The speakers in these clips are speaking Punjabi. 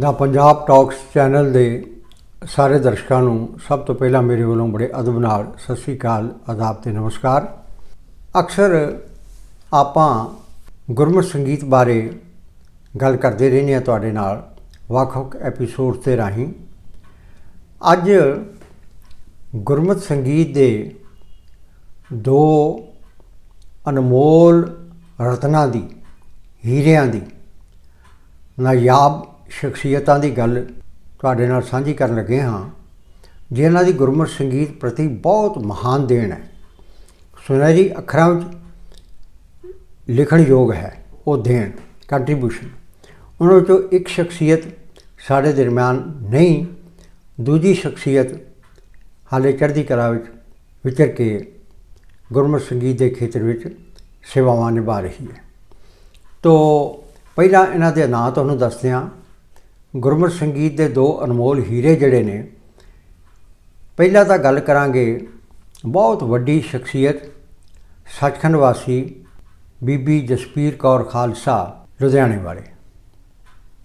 ਦਾ ਪੰਜਾਬ ਟਾਕਸ ਚੈਨਲ ਦੇ ਸਾਰੇ ਦਰਸ਼ਕਾਂ ਨੂੰ ਸਭ ਤੋਂ ਪਹਿਲਾਂ ਮੇਰੇ ਵੱਲੋਂ ਬੜੇ ਅਦਬ ਨਾਲ ਸਤਿ ਸ੍ਰੀ ਅਕਾਲ, ਆਦਾਬ ਤੇ ਨਮਸਕਾਰ। ਅਕਸਰ ਆਪਾਂ ਗੁਰਮਤ ਸੰਗੀਤ ਬਾਰੇ ਗੱਲ ਕਰਦੇ ਰਹਿੰਦੇ ਹਾਂ ਤੁਹਾਡੇ ਨਾਲ ਵੱਖ-ਵੱਖ ਐਪੀਸੋਡ ਤੇ ਰਾਹੀਂ। ਅੱਜ ਗੁਰਮਤਿ ਸੰਗੀਤ ਦੇ ਦੋ ਅਨਮੋਲ ਰਤਨਾਂ ਦੀ, ਹੀਰਿਆਂ ਦੀ ਨਾਯਾਬ ਸ਼ਖਸੀਅਤਾਂ ਦੀ ਗੱਲ ਤੁਹਾਡੇ ਨਾਲ ਸਾਂਝੀ ਕਰਨ ਲੱਗੇ ਹਾਂ। ਜਿਨ੍ਹਾਂ ਦੀ ਗੁਰਮਤਿ ਸੰਗੀਤ ਪ੍ਰਤੀ ਬਹੁਤ ਮਹਾਨ ਦੇਣ ਹੈ ਸੁਨਹਿਰੀ ਅੱਖਰਾਂ ਵਿੱਚ ਲਿਖਣ ਯੋਗ ਹੈ, ਉਹ ਦੇਣ ਕੰਟਰੀਬਿਊਸ਼ਨ ਉਹਨਾਂ ਵਿੱਚੋਂ ਇੱਕ ਸ਼ਖਸੀਅਤ ਸਾਡੇ ਦਰਮਿਆਨ ਨਹੀਂ, ਦੂਜੀ ਸ਼ਖਸੀਅਤ ਹਾਲੇ ਚੜ੍ਹਦੀ ਕਲਾ ਵਿੱਚ ਵਿਚਰ ਕੇ ਗੁਰਮਤਿ ਸੰਗੀਤ ਦੇ ਖੇਤਰ ਵਿੱਚ ਸੇਵਾਵਾਂ ਨਿਭਾ ਰਹੀ ਹੈ। ਤੋ ਪਹਿਲਾਂ ਇਹਨਾਂ ਦੇ ਨਾਂ ਤੁਹਾਨੂੰ ਦੱਸਦੇ ਹਾਂ। ਗੁਰਮਤਿ ਸੰਗੀਤ ਦੇ ਦੋ ਅਨਮੋਲ ਹੀਰੇ ਜਿਹੜੇ ਨੇ, ਪਹਿਲਾਂ ਤਾਂ ਗੱਲ ਕਰਾਂਗੇ ਬਹੁਤ ਵੱਡੀ ਸ਼ਖਸੀਅਤ, ਸੱਚਖੰਡ ਵਾਸੀ ਬੀਬੀ ਜਸਪੀਰ ਕੌਰ ਖਾਲਸਾ ਲੁਧਿਆਣੇ ਵਾਲੇ,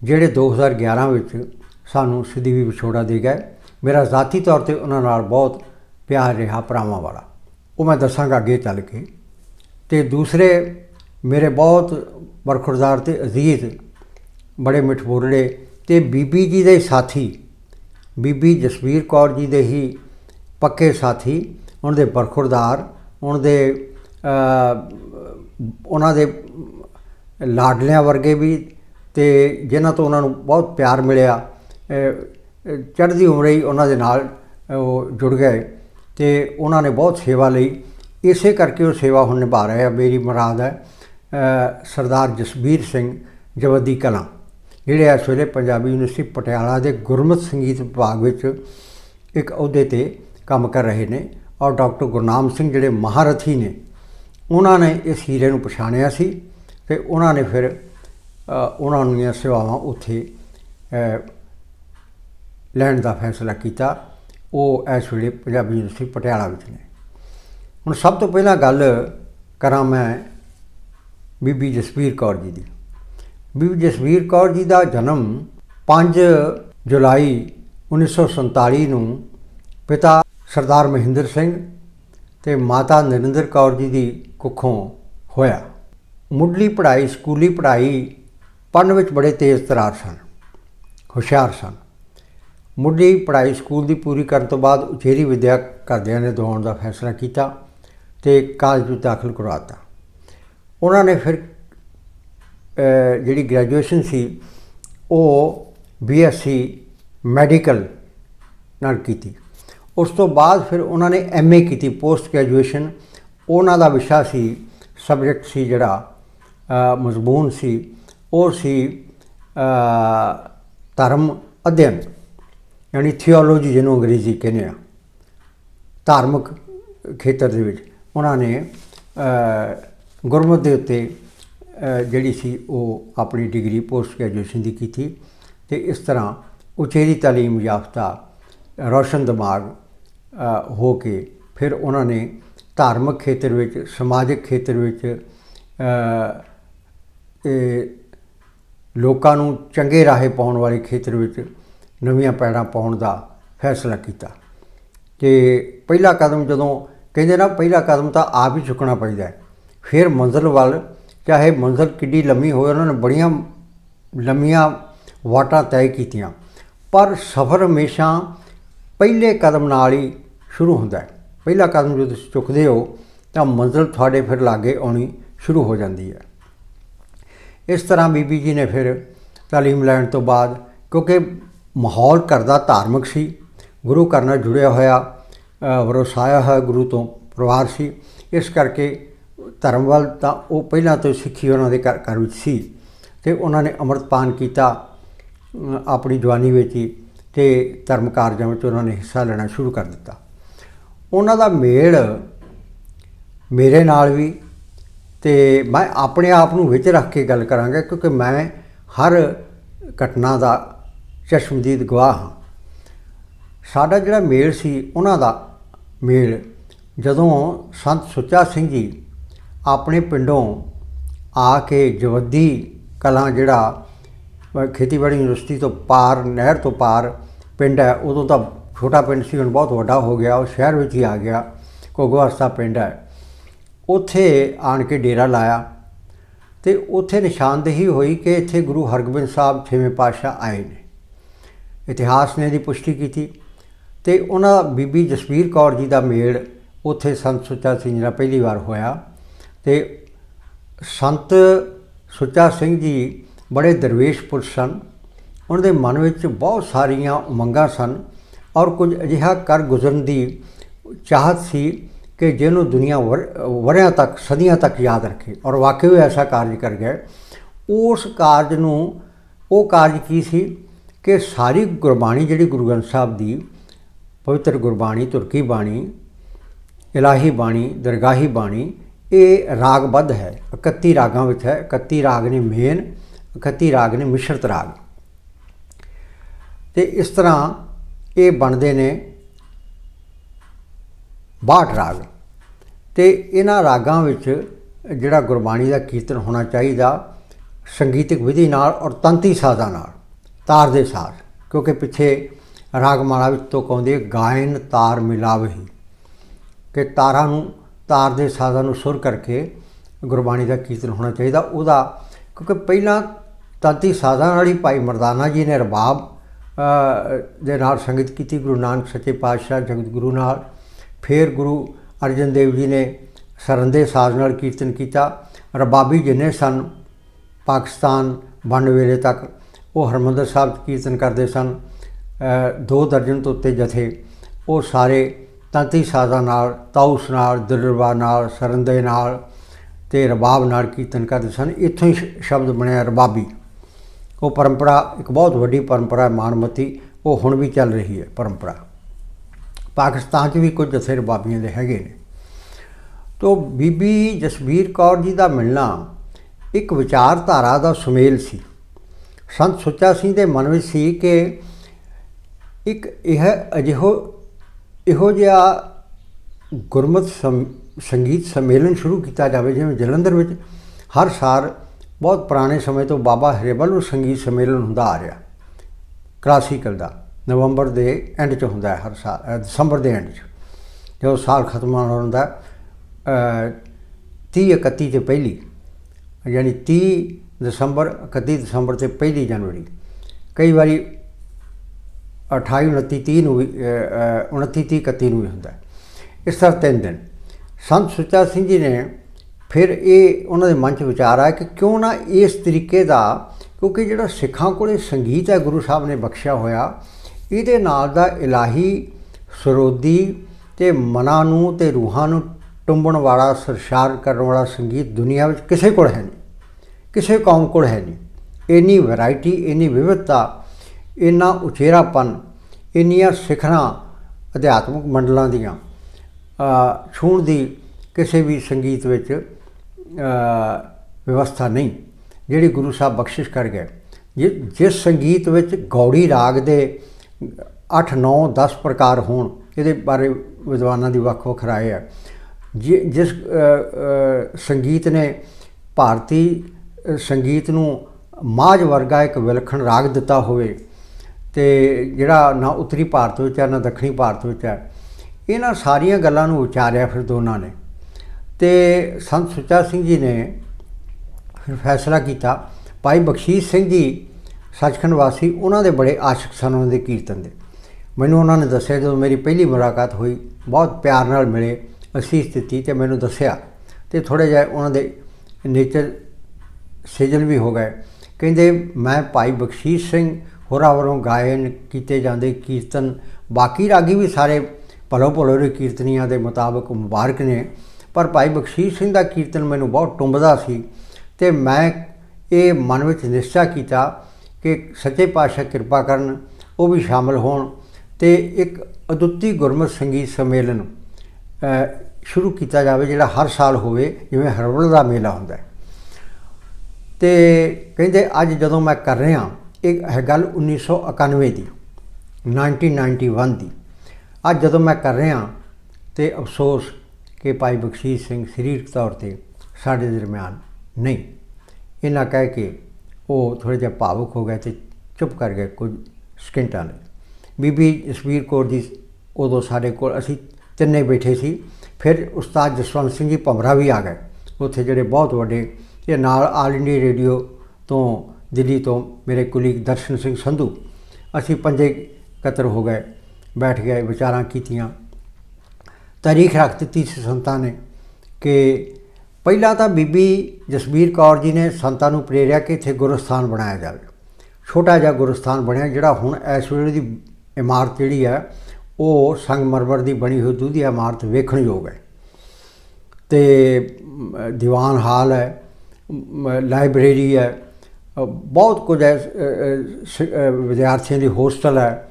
ਜਿਹੜੇ 2011 ਵਿੱਚ ਸਾਨੂੰ ਸਿੱਧੀ ਵਿਛੋੜਾ ਦੇ ਗਏ। ਮੇਰਾ ਜ਼ਾਤੀ ਤੌਰ ਤੇ ਉਹਨਾਂ ਨਾਲ ਬਹੁਤ ਪਿਆਰ ਰਿਹਾ ਭਰਾਵਾਂ ਵਾਲਾ। ਉਹ ਮੈਂ ਦੱਸਾਂਗਾ ਅੱਗੇ ਚੱਲ ਕੇ। ਤੇ ਦੂਸਰੇ ਮੇਰੇ ਬਹੁਤ ਬਰਖੁਰਦਾਰ ਤੇ ਅਜ਼ੀਜ਼, ਬੜੇ ਮਿਠਬੋਲੜੇ ਤੇ ਬੀਬੀ ਜੀ ਦੇ ਸਾਥੀ, ਬੀਬੀ ਜਸਵੀਰ ਕੌਰ ਜੀ ਦੇ ਹੀ ਪੱਕੇ ਸਾਥੀ, ਉਹਨਾਂ ਦੇ ਬਰਖੁਰਦਾਰ, ਉਹਨਾਂ ਦੇ ਉਹਨਾਂ ਦੇ ਲਾਡਲਿਆਂ ਵਰਗੇ ਵੀ ਤੇ ਜਿਨ੍ਹਾਂ ਤੋਂ ਉਹਨਾਂ ਨੂੰ ਬਹੁਤ ਪਿਆਰ ਮਿਲਿਆ ਚੜ੍ਹਦੀ ਉਮਰੇ ਹੀ ਉਹਨਾਂ ਦੇ ਨਾਲ ਉਹ ਜੁੜ ਗਏ ਤੇ ਉਹਨਾਂ ਨੇ ਬਹੁਤ ਸੇਵਾ ਲਈ। ਇਸੇ ਕਰਕੇ ਉਹ ਸੇਵਾ ਹੁਣ ਨਿਭਾ ਰਹੇ ਆ, ਮੇਰੀ ਮੁਰਾਦ ਹੈ ਸਰਦਾਰ ਜਸਬੀਰ ਸਿੰਘ ਜਵੱਦੀ ਕਲਾਂ। ਜਿਹੜੇ ਇਸ ਵੇਲੇ ਪੰਜਾਬੀ ਯੂਨੀਵਰਸਿਟੀ ਪਟਿਆਲਾ ਦੇ ਗੁਰਮਤਿ ਸੰਗੀਤ ਵਿਭਾਗ ਵਿੱਚ ਇੱਕ ਅਹੁਦੇ ਤੇ ਕੰਮ ਕਰ ਰਹੇ ਨੇ ਔਰ ਡਾਕਟਰ ਗੁਰਨਾਮ ਸਿੰਘ ਜਿਹੜੇ ਮਹਾਰਥੀ ਨੇ, ਉਹਨਾਂ ਨੇ ਇਸ ਹੀਰੇ ਨੂੰ ਪਛਾਣਿਆ ਸੀ ਤੇ ਉਹਨਾਂ ਨੇ ਫਿਰ ਉਹਨਾਂ ਨੂੰ ਇਹ ਸੇਵਾਵਾਂ ਉੱਥੇ ਲੈਣ ਦਾ ਫੈਸਲਾ ਕੀਤਾ। ਉਹ ਇਸ ਵੇਲੇ ਪੰਜਾਬੀ ਯੂਨੀਵਰਸਿਟੀ ਪਟਿਆਲਾ ਵਿੱਚ ਨੇ। ਹੁਣ ਸਭ ਤੋਂ ਪਹਿਲਾਂ ਗੱਲ ਕਰਾਂ ਮੈਂ ਬੀਬੀ ਜਸਵੀਰ ਕੌਰ ਜੀ ਦੀ। ਬੀਬੀ ਜਸਵੀਰ ਕੌਰ ਜੀ ਦਾ ਜਨਮ 5 ਜੁਲਾਈ 1947 ਨੂੰ ਪਿਤਾ ਸਰਦਾਰ ਮਹਿੰਦਰ ਸਿੰਘ ਤੇ ਮਾਤਾ ਨਰਿੰਦਰ ਕੌਰ ਜੀ ਦੀ ਕੁੱਖੋਂ ਹੋਇਆ। ਮੁੱਢਲੀ ਪੜ੍ਹਾਈ, ਸਕੂਲੀ ਪੜ੍ਹਾਈ ਪੜ੍ਹਨ ਵਿੱਚ ਬੜੇ ਤੇਜ਼ ਤਰਾਰ ਸਨ, ਹੁਸ਼ਿਆਰ ਸਨ। ਮੁੱਢਲੀ ਪੜ੍ਹਾਈ ਸਕੂਲ ਦੀ ਪੂਰੀ ਕਰਨ ਤੋਂ ਬਾਅਦ ਉਚੇਰੀ ਵਿੱਦਿਆ ਘਰਦਿਆਂ ਨੇ ਦਵਾਉਣ ਦਾ ਫੈਸਲਾ ਕੀਤਾ ਤੇ ਕਾਲਜ ਵਿੱਚ ਦਾਖਲ ਕਰਵਾਤਾ ਉਹਨਾਂ ਨੇ ਫਿਰ ਜਿਹੜੀ ਗ੍ਰੈਜੂਏਸ਼ਨ ਸੀ ਉਹ ਬੀਐਸਸੀ ਮੈਡੀਕਲ ਨਾਲ ਕੀਤੀ। ਉਸ ਤੋਂ ਬਾਅਦ ਫਿਰ ਉਹਨਾਂ ਨੇ ਐਮਏ ਕੀਤੀ ਪੋਸਟ ਗ੍ਰੈਜੂਏਸ਼ਨ ਉਹਨਾਂ ਦਾ ਵਿਸ਼ਾ ਸੀ ਸਬਜੈਕਟ ਸੀ ਜਿਹੜਾ ਮਜ਼ਮੂਨ ਸੀ। ਉਹ ਸੀ ਧਰਮ ਅਧਿਐਨ ਯਾਨੀ ਥੀਓਲੋਜੀ ਜਿਹਨੂੰ ਅੰਗਰੇਜ਼ੀ ਕਹਿੰਦੇ ਆ। ਧਾਰਮਿਕ ਖੇਤਰ ਦੇ ਵਿੱਚ ਉਹਨਾਂ ਨੇ ਅ, ਦੇ ਉੱਤੇ ਜਿਹੜੀ ਸੀ ਉਹ ਆਪਣੀ ਡਿਗਰੀ, ਪੋਸਟ ਗ੍ਰੈਜੂਏਸ਼ਨ ਦੀ ਕੀਤੀ ਤੇ ਇਸ ਤਰ੍ਹਾਂ ਉਚੇਰੀ ਤਾਲੀਮ ਯਾਫਤਾ, ਰੋਸ਼ਨ ਦਿਮਾਗ ਹੋ ਕੇ ਫਿਰ ਉਹਨਾਂ ਨੇ ਧਾਰਮਿਕ ਖੇਤਰ ਵਿੱਚ, ਸਮਾਜਿਕ ਖੇਤਰ ਵਿੱਚ ਇਹ ਲੋਕਾਂ ਨੂੰ ਚੰਗੇ ਰਾਹੇ ਪਾਉਣ ਵਾਲੇ ਖੇਤਰ ਵਿੱਚ ਨਵੀਆਂ ਪੈੜਾਂ ਪਾਉਣ ਦਾ ਫੈਸਲਾ ਕੀਤਾ। ਕਿ ਪਹਿਲਾ ਕਦਮ ਜਦੋਂ ਕਹਿੰਦੇ ਨਾ, ਪਹਿਲਾ ਕਦਮ ਤਾਂ ਆਪ ਹੀ ਚੁੱਕਣਾ ਪੈਂਦਾ ਹੈ। ਫਿਰ ਮੰਜ਼ਿਲ ਵੱਲ ਚਾਹੇ ਮੰਜ਼ਿਲ ਕਿੱਡੀ ਲੰਮੀ ਹੋਵੇ, ਉਹਨਾਂ ਨੇ ਬੜੀਆਂ ਲੰਮੀਆਂ ਵਾਟਾਂ ਤੈਅ ਕੀਤੀਆਂ। ਪਰ ਸਫ਼ਰ ਹਮੇਸ਼ਾ ਪਹਿਲੇ ਕਦਮ ਨਾਲ ਹੀ ਸ਼ੁਰੂ ਹੁੰਦਾ ਹੈ। ਪਹਿਲਾ ਕਦਮ ਜਦੋਂ ਤੁਸੀਂ ਚੁੱਕਦੇ ਹੋ, ਤਾਂ ਮੰਜ਼ਿਲ ਤੁਹਾਡੇ ਫਿਰ ਲਾਗੇ ਆਉਣੀ ਸ਼ੁਰੂ ਹੋ ਜਾਂਦੀ ਹੈ। ਇਸ ਤਰ੍ਹਾਂ ਬੀਬੀ ਜੀ ਨੇ ਫਿਰ ਤਾਲੀਮ ਲੈਣ ਤੋਂ ਬਾਅਦ, ਕਿਉਂਕਿ ਮਾਹੌਲ ਘਰ ਦਾ ਧਾਰਮਿਕ ਸੀ, ਗੁਰੂ ਘਰ ਨਾਲ ਜੁੜਿਆ ਹੋਇਆ ਵਰਸਾਇਆ ਹੋਇਆ ਗੁਰੂ ਤੋਂ ਪਰਿਵਾਰ ਸੀ, ਇਸ ਕਰਕੇ ਧਰਮ ਵੱਲ ਤਾਂ ਉਹ ਪਹਿਲਾਂ ਤੋਂ ਸਿੱਖੀ ਉਹਨਾਂ ਦੇ ਘਰ ਘਰ ਵਿੱਚ ਸੀ ਤੇ ਉਹਨਾਂ ਨੇ ਅੰਮ੍ਰਿਤਪਾਨ ਕੀਤਾ ਆਪਣੀ ਜਵਾਨੀ ਵਿੱਚ ਹੀ ਤੇ ਧਰਮ ਕਾਰਜਾਂ ਵਿੱਚ ਉਹਨਾਂ ਨੇ ਹਿੱਸਾ ਲੈਣਾ ਸ਼ੁਰੂ ਕਰ ਦਿੱਤਾ। ਉਹਨਾਂ ਦਾ ਮੇਲ ਮੇਰੇ ਨਾਲ ਵੀ ਤੇ ਮੈਂ ਆਪਣੇ ਆਪ ਨੂੰ ਵਿੱਚ ਰੱਖ ਕੇ ਗੱਲ ਕਰਾਂਗਾ ਕਿਉਂਕਿ ਮੈਂ ਹਰ ਘਟਨਾ ਦਾ ਚਸ਼ਮਦੀਦ ਗਵਾਹ ਹਾਂ। ਸਾਡਾ ਜਿਹੜਾ ਮੇਲ ਸੀ, ਉਹਨਾਂ ਦਾ ਮੇਲ ਜਦੋਂ ਸੰਤ ਸੁੱਚਾ ਸਿੰਘ ਜੀ ਆਪਣੇ ਪਿੰਡੋਂ ਆ ਕੇ ਜਵੱਦੀ ਕਲਾਂ ਜਿਹੜਾ ਖੇਤੀਬਾੜੀ ਯੂਨੀਵਰਸਿਟੀ ਤੋਂ ਪਾਰ, ਨਹਿਰ ਤੋਂ ਪਾਰ ਪਿੰਡ ਹੈ, ਉਦੋਂ ਤਾਂ ਛੋਟਾ ਪਿੰਡ ਸੀ, ਹੁਣ ਬਹੁਤ ਵੱਡਾ ਹੋ ਗਿਆ, ਉਹ ਸ਼ਹਿਰ ਵਿੱਚ ਹੀ ਆ ਗਿਆ ਕੋਗਵਾਸਤਾ ਪਿੰਡ ਹੈ। ਉੱਥੇ ਆਣ ਕੇ ਡੇਰਾ ਲਾਇਆ ਤੇ ਉੱਥੇ ਨਿਸ਼ਾਨਦੇਹੀ ਹੋਈ ਕਿ ਇੱਥੇ ਗੁਰੂ ਹਰਗੋਬਿੰਦ ਸਾਹਿਬ ਛੇਵੇਂ ਪਾਤਸ਼ਾਹ ਆਏ ਨੇ। ਇਤਿਹਾਸ ਨੇ ਇਹਦੀ ਪੁਸ਼ਟੀ ਕੀਤੀ ਤੇ ਉਹਨਾਂ ਬੀਬੀ ਜਸਵੀਰ ਕੌਰ ਜੀ ਦਾ ਮੇਲ ਉੱਥੇ ਸੰਤ ਸੁੱਚਾ ਸਿੰਘ ਜੀ ਨਾਲ ਪਹਿਲੀ ਵਾਰ ਹੋਇਆ। ਤੇ ਸੰਤ ਸੁੱਚਾ ਸਿੰਘ ਜੀ ਬੜੇ ਦਰਵੇਸ਼ ਪੁਰਸ਼ ਸਨ। ਉਹਨਾਂ ਦੇ ਮਨ ਵਿੱਚ ਬਹੁਤ ਸਾਰੀਆਂ ਉਮੰਗਾਂ ਸਨ ਔਰ ਕੁਝ ਅਜਿਹਾ ਕਰ ਗੁਜ਼ਰਨ ਦੀ ਚਾਹਤ ਸੀ ਕਿ ਜਿਹਨੂੰ ਦੁਨੀਆ ਵਰ- ਵਰ੍ਹਿਆਂ ਤੱਕ, ਸਦੀਆਂ ਤੱਕ ਯਾਦ ਰੱਖੇ ਔਰ ਵਾਕਈ ਉਹ ਐਸਾ ਕਾਰਜ ਕਰ ਗਏ ਉਸ ਕਾਰਜ ਨੂੰ, ਉਹ ਕਾਰਜ ਕੀ ਸੀ ਕਿ ਸਾਰੀ ਗੁਰਬਾਣੀ ਜਿਹੜੀ ਗੁਰੂ ਗ੍ਰੰਥ ਸਾਹਿਬ ਦੀ ਪਵਿੱਤਰ ਗੁਰਬਾਣੀ, ਤੁਰਕੀ ਬਾਣੀ, ਇਲਾਹੀ ਬਾਣੀ, ਦਰਗਾਹੀ ਬਾਣੀ ਇਹ ਰਾਗਬੱਧ ਹੈ 31 ਰਾਗਾਂ ਵਿੱਚ ਹੈ 31 ਰਾਗ ਨੇ ਮੇਨ 31 ਰਾਗ ਨੇ ਮਿਸ਼ਰਤ ਰਾਗ। ਤੇ ਇਸ ਤਰ੍ਹਾਂ ਇਹ ਬਣਦੇ ਨੇ 62 ਰਾਗ। ਤੇ ਇਹਨਾਂ ਰਾਗਾਂ ਵਿੱਚ ਜਿਹੜਾ ਗੁਰਬਾਣੀ ਦਾ ਕੀਰਤਨ ਹੋਣਾ ਚਾਹੀਦਾ, ਸੰਗੀਤਿਕ ਵਿਧੀ ਨਾਲ ਔਰ ਤੰਤੀ ਸਾਜ਼ਾਂ ਨਾਲ, ਤਾਰ ਦੇ ਸਾਰ, ਕਿਉਂਕਿ ਪਿੱਛੇ ਰਾਗਮਾਲਾ ਵਿੱਚ ਤੋਂ ਕਹਿੰਦੇ ਗਾਇਨ ਤਾਰ ਮਿਲਾਵਹੀ, ਕਿ ਤਾਰਾਂ ਨੂੰ ਤਾਰ ਦੇ ਸਾਜ਼ਾਂ ਨੂੰ ਸੁਰ ਕਰਕੇ ਗੁਰਬਾਣੀ ਦਾ ਕੀਰਤਨ ਹੋਣਾ ਚਾਹੀਦਾ। ਉਹਦਾ ਕਿਉਂਕਿ ਪਹਿਲਾਂ ਤਾਂਤੀ ਸਾਜ਼ਾਂ ਨਾਲ ਹੀ ਭਾਈ ਮਰਦਾਨਾ ਜੀ ਨੇ ਰਬਾਬ ਦੇ ਨਾਲ ਸੰਗਤ ਕੀਤੀ, ਗੁਰੂ ਨਾਨਕ ਸੱਚੇ ਪਾਤਸ਼ਾਹ ਜਗਤ ਗੁਰੂ ਨਾਲ। ਫਿਰ ਗੁਰੂ ਅਰਜਨ ਦੇਵ ਜੀ ਨੇ ਸਰੰਦੇ ਸਾਜ਼ ਨਾਲ ਕੀਰਤਨ ਕੀਤਾ। ਰਬਾਬੀ ਜਿੰਨੇ ਸਨ, ਪਾਕਿਸਤਾਨ ਵੰਡ ਵੇਲੇ ਤੱਕ ਉਹ ਹਰਮੰਦਰ ਸਾਹਿਬ 'ਚ ਕੀਰਤਨ ਕਰਦੇ ਸਨ। ਦੋ ਦਰਜਨ ਤੋਂ ਉੱਤੇ ਜਥੇ। ਉਹ ਸਾਰੇ ਤਾਂਤੀ ਸਾਜ਼ਾਂ ਨਾਲ ਤਾਉਸ ਨਾਲ ਦਿਲਰਬਾ ਨਾਲ, ਸਰੰਦੇ ਨਾਲ ਤੇ ਰਬਾਬ ਨਾਲ ਕੀਰਤਨ ਕਰਦੇ ਸਨ। ਇੱਥੋਂ ਹੀ ਸ਼ਬਦ ਬਣਿਆ ਰਬਾਬੀ। ਉਹ ਪਰੰਪਰਾ ਇੱਕ ਬਹੁਤ ਵੱਡੀ ਪਰੰਪਰਾ ਹੈ, ਮਾਨਮਤੀ। ਉਹ ਹੁਣ ਵੀ ਚੱਲ ਰਹੀ ਹੈ ਪਰੰਪਰਾ। ਪਾਕਿਸਤਾਨ 'ਚ ਵੀ ਕੁਝ ਜਥੇ ਰਬਾਬੀਆਂ ਦੇ ਹੈਗੇ ਨੇ। ਤੋ ਬੀਬੀ ਜਸਵੀਰ ਕੌਰ ਜੀ ਦਾ ਮਿਲਣਾ ਇੱਕ ਵਿਚਾਰਧਾਰਾ ਦਾ ਸੁਮੇਲ ਸੀ। ਸੰਤ ਸੁੱਚਾ ਸਿੰਘ ਦੇ ਮਨ ਵਿੱਚ ਸੀ ਕਿ ਇੱਕ ਇਹ ਅਜਿਹੋ ਇਹੋ ਜਿਹਾ ਗੁਰਮਤ ਸੰਗੀਤ ਸੰਮੇਲਨ ਸ਼ੁਰੂ ਕੀਤਾ ਜਾਵੇ ਜਿਵੇਂ ਜਲੰਧਰ ਵਿੱਚ ਹਰ ਸਾਲ ਬਹੁਤ ਪੁਰਾਣੇ ਸਮੇਂ ਤੋਂ ਬਾਬਾ ਹਰੇਬਲ ਨੂੰ ਸੰਗੀਤ ਸੰਮੇਲਨ ਹੁੰਦਾ ਆ ਰਿਹਾ। ਕਲਾਸੀਕਲ ਦਾ ਨਵੰਬਰ ਦੇ ਐਂਡ 'ਚ ਹੁੰਦਾ ਹੈ ਹਰ ਸਾਲ ਦਸੰਬਰ ਦੇ ਐਂਡ 'ਚ। ਜਦੋਂ ਸਾਲ ਖਤਮ ਹੋਣ ਹੁੰਦਾ ਅ, 30 31 ਤੇ ਪਹਿਲੀ ਯਾਨੀ 30 ਦਸੰਬਰ 31 ਦਸੰਬਰ ਤੇ ਪਹਿਲੀ ਜਨਵਰੀ। ਕਈ ਵਾਰੀ 28 29 30 ਨੂੰ ਵੀ ਅ, ਅ, 29 30 31 ਨੂੰ ਵੀ ਹੁੰਦਾ ਇਸ ਤਰ੍ਹਾਂ ਤਿੰਨ ਦਿਨ। ਸੰਤ ਸੁੱਚਾ ਸਿੰਘ ਜੀ ਨੇ ਫਿਰ ਇਹ ਉਹਨਾਂ ਦੇ ਮਨ 'ਚ ਵਿਚਾਰ ਆਇਆ ਕਿ ਕਿਉਂ ਨਾ ਇਸ ਤਰੀਕੇ ਦਾ ਕਿਉਂਕਿ ਜਿਹੜਾ ਸਿੱਖਾਂ ਕੋਲੇ ਸੰਗੀਤ ਹੈ ਗੁਰੂ ਸਾਹਿਬ ਨੇ ਬਖਸ਼ਿਆ ਹੋਇਆ ਇਹਦੇ ਨਾਲ ਦਾ ਇਲਾਹੀ ਸਰੋਦੀ ਤੇ ਮਨਾਂ ਨੂੰ ਤੇ ਰੂਹਾਂ ਨੂੰ ਟੁੰਬਣ ਵਾਲਾ ਸਰਸ਼ਾਰ ਕਰਨ ਵਾਲਾ ਸੰਗੀਤ ਦੁਨੀਆ ਵਿੱਚ ਕਿਸੇ ਕੋਲ ਹੈ ਨਹੀਂ। ਕਿਸੇ ਕੌਮ ਕੋਲ ਹੈ ਨਹੀਂ। ਇੰਨੀ ਵੈਰਾਈਟੀ ਇੰਨੀ ਵਿਵਿਧਤਾ ਇੰਨਾ ਉਚੇਰਾਪਨ ਇੰਨੀਆਂ ਸਿਖਰਾਂ ਅਧਿਆਤਮਿਕ ਮੰਡਲਾਂ ਦੀਆਂ ਅ, ਛੂਹਣ ਦੀ ਕਿਸੇ ਵੀ ਸੰਗੀਤ ਵਿੱਚ ਵਿਵਸਥਾ ਨਹੀਂ ਜਿਹੜੀ ਗੁਰੂ ਸਾਹਿਬ ਬਖਸ਼ਿਸ਼ ਕਰ ਗਏ। ਜਿ- ਜਿਸ ਸੰਗੀਤ ਵਿੱਚ ਗੌੜੀ ਰਾਗ ਦੇ 8 9 10 ਪ੍ਰਕਾਰ ਹੋਣ ਇਹਦੇ ਬਾਰੇ ਵਿਦਵਾਨਾਂ ਦੀ ਵੱਖ ਵੱਖ ਰਾਏ ਹੈ। ਜਿ- ਜਿਸ ਸੰਗੀਤ ਨੇ ਭਾਰਤੀ ਸੰਗੀਤ ਨੂੰ ਮਾਝ ਵਰਗਾ ਇੱਕ ਵਿਲੱਖਣ ਰਾਗ ਦਿੱਤਾ ਹੋਵੇ ਤੇ ਜਿਹੜਾ ਨਾ ਉੱਤਰੀ ਭਾਰਤ ਵਿੱਚ ਹੈ, ਨਾ ਦੱਖਣੀ ਭਾਰਤ ਵਿੱਚ ਹੈ, ਇਹਨਾਂ ਸਾਰੀਆਂ ਗੱਲਾਂ ਨੂੰ ਵਿਚਾਰਿਆ ਫਿਰ ਦੋਨਾਂ ਨੇ। ਤੇ ਸੰਤ ਸੁੱਚਾ ਸਿੰਘ ਜੀ ਨੇ ਫਿਰ ਫੈਸਲਾ ਕੀਤਾ, ਭਾਈ ਬਖਸ਼ੀਸ਼ ਸਿੰਘ ਜੀ ਸੱਚਖੰਡ ਵਾਸੀ, ਉਹਨਾਂ ਦੇ ਬੜੇ ਆਸ਼ਿਕ ਸਨ, ਉਹਨਾਂ ਦੇ ਕੀਰਤਨ ਦੇ। ਮੈਨੂੰ ਉਹਨਾਂ ਨੇ ਦੱਸਿਆ, ਜਦੋਂ ਮੇਰੀ ਪਹਿਲੀ ਮੁਲਾਕਾਤ ਹੋਈ, ਬਹੁਤ ਪਿਆਰ ਨਾਲ ਮਿਲੇ, ਅਸੀਸ ਦਿੱਤੀ ਤੇ ਮੈਨੂੰ ਦੱਸਿਆ। ਤੇ ਥੋੜੇ ਜਿਹਾ ਉਹਨਾਂ ਦੇ ਨੇਚਰ ਸੇਜਲ ਵੀ ਹੋ ਗਏ। ਕਹਿੰਦੇ, ਮੈਂ ਭਾਈ ਬਖਸ਼ੀਸ਼ ਸਿੰਘ ਹੋਰਾਂ ਵੱਲੋਂ ਗਾਇਨ ਕੀਤੇ ਜਾਂਦੇ ਕੀਰਤਨ। ਬਾਕੀ ਰਾਗੀ ਵੀ ਸਾਰੇ ਭਲੋ ਭਲੋ ਦੇ ਕੀਰਤਨੀਆਂ ਦੇ ਮੁਤਾਬਕ ਮੁਬਾਰਕ ਨੇ। ਪਰ ਭਾਈ ਬਖਸ਼ੀਸ਼ ਸਿੰਘ ਦਾ ਕੀਰਤਨ ਮੈਨੂੰ ਬਹੁਤ ਟੁੰਬਦਾ ਸੀ ਤੇ ਮੈਂ ਇਹ ਮਨ ਵਿੱਚ ਨਿਸ਼ਚਾ ਕੀਤਾ ਕਿ ਸੱਚੇ ਪਾਤਸ਼ਾਹ ਕਿਰਪਾ ਕਰਨ ਉਹ ਵੀ ਸ਼ਾਮਲ ਹੋਣ ਤੇ ਇੱਕ ਅਦੁੱਤੀ ਗੁਰਮਤਿ ਸੰਗੀਤ ਸੰਮੇਲਨ ਸ਼ੁਰੂ ਕੀਤਾ ਜਾਵੇ ਜਿਹੜਾ ਹਰ ਸਾਲ ਹੋਵੇ, ਜਿਵੇਂ ਹਰਵਲ ਦਾ ਮੇਲਾ ਹੁੰਦਾ ਹੈ। ਤੇ ਕਹਿੰਦੇ ਅੱਜ ਜਦੋਂ ਮੈਂ ਕਰ ਰਿਹਾ ਇਹ ਹੈ ਗੱਲ 1991 ਦੀ 1991 ਦੀ। ਅੱਜ ਜਦੋਂ ਮੈਂ ਕਰ ਰਿਹਾ ਤੇ ਅਫਸੋਸ ਕਿ ਭਾਈ ਬਖਸ਼ੀਸ਼ ਸਿੰਘ ਸਰੀਰਕ ਤੌਰ ਤੇ ਸਾਡੇ ਦਰਮਿਆਨ ਨਹੀਂ। ਇਹਨਾਂ ਕਹਿ ਕੇ ਉਹ ਥੋੜ੍ਹੇ ਜਿਹਾ ਭਾਵੁਕ ਹੋ ਗਏ ਤੇ ਚੁੱਪ ਕਰ ਗਏ ਕੁਝ ਸਕਿੰਟਾਂ ਲਈ। ਬੀਬੀ ਜਸਵੀਰ ਕੌਰ ਜੀ ਉਦੋਂ ਸਾਡੇ ਕੋਲ ਅਸੀਂ ਤਿੰਨੇ ਬੈਠੇ ਸੀ। ਫਿਰ ਉਸਤਾਦ ਜਸਵੰਤ ਸਿੰਘ ਜੀ ਭਮਰਾ ਵੀ ਆ ਗਏ। ਉੱਥੇ ਜਿਹੜੇ ਬਹੁਤ ਵੱਡੇ ਇਹ ਨਾਲ ਆਲ ਇੰਡੀਆ ਰੇਡੀਓ ਤੋਂ ਦਿੱਲੀ ਤੋਂ ਮੇਰੇ ਕੁਲੀਗ ਦਰਸ਼ਨ ਸਿੰਘ ਸੰਧੂ, ਅਸੀਂ ਪੰਜੇ ਕਤਰ ਹੋ ਗਏ, ਬੈਠ ਗਏ ਵਿਚਾਰਾਂ ਕੀਤੀਆਂ। ਤਾਰੀਖ ਰੱਖ ਦਿੱਤੀ ਸੀ ਸੰਤਾਂ ਨੇ ਕਿ ਪਹਿਲਾਂ ਤਾਂ ਬੀਬੀ ਜਸਬੀਰ ਕੌਰ ਜੀ ਨੇ ਸੰਤਾਂ ਨੂੰ ਪ੍ਰੇਰਿਆ ਕਿ ਇੱਥੇ ਗੁਰਸਥਾਨ ਬਣਾਇਆ ਜਾਵੇ। ਛੋਟਾ ਜਿਹਾ ਗੁਰਸਥਾਨ ਬਣਿਆ ਜਿਹੜਾ ਹੁਣ ਇਸ ਵੇਲੇ ਦੀ ਇਮਾਰਤ ਜਿਹੜੀ ਹੈ, ਉਹ ਸੰਗਮਰਮਰ ਦੀ ਬਣੀ ਹੋਈ ਦੂਧੀ ਇਮਾਰਤ ਵੇਖਣ ਯੋਗ ਹੈ। ਤੇ ਦੀਵਾਨ ਹਾਲ ਹੈ ਲਾਇਬ੍ਰੇਰੀ ਹੈ ਬਹੁਤ ਕੁਝ ਹੈ ਸ- ਵਿਦਿਆਰਥੀਆਂ ਦੀ ਹੋਸਟਲ ਹੈ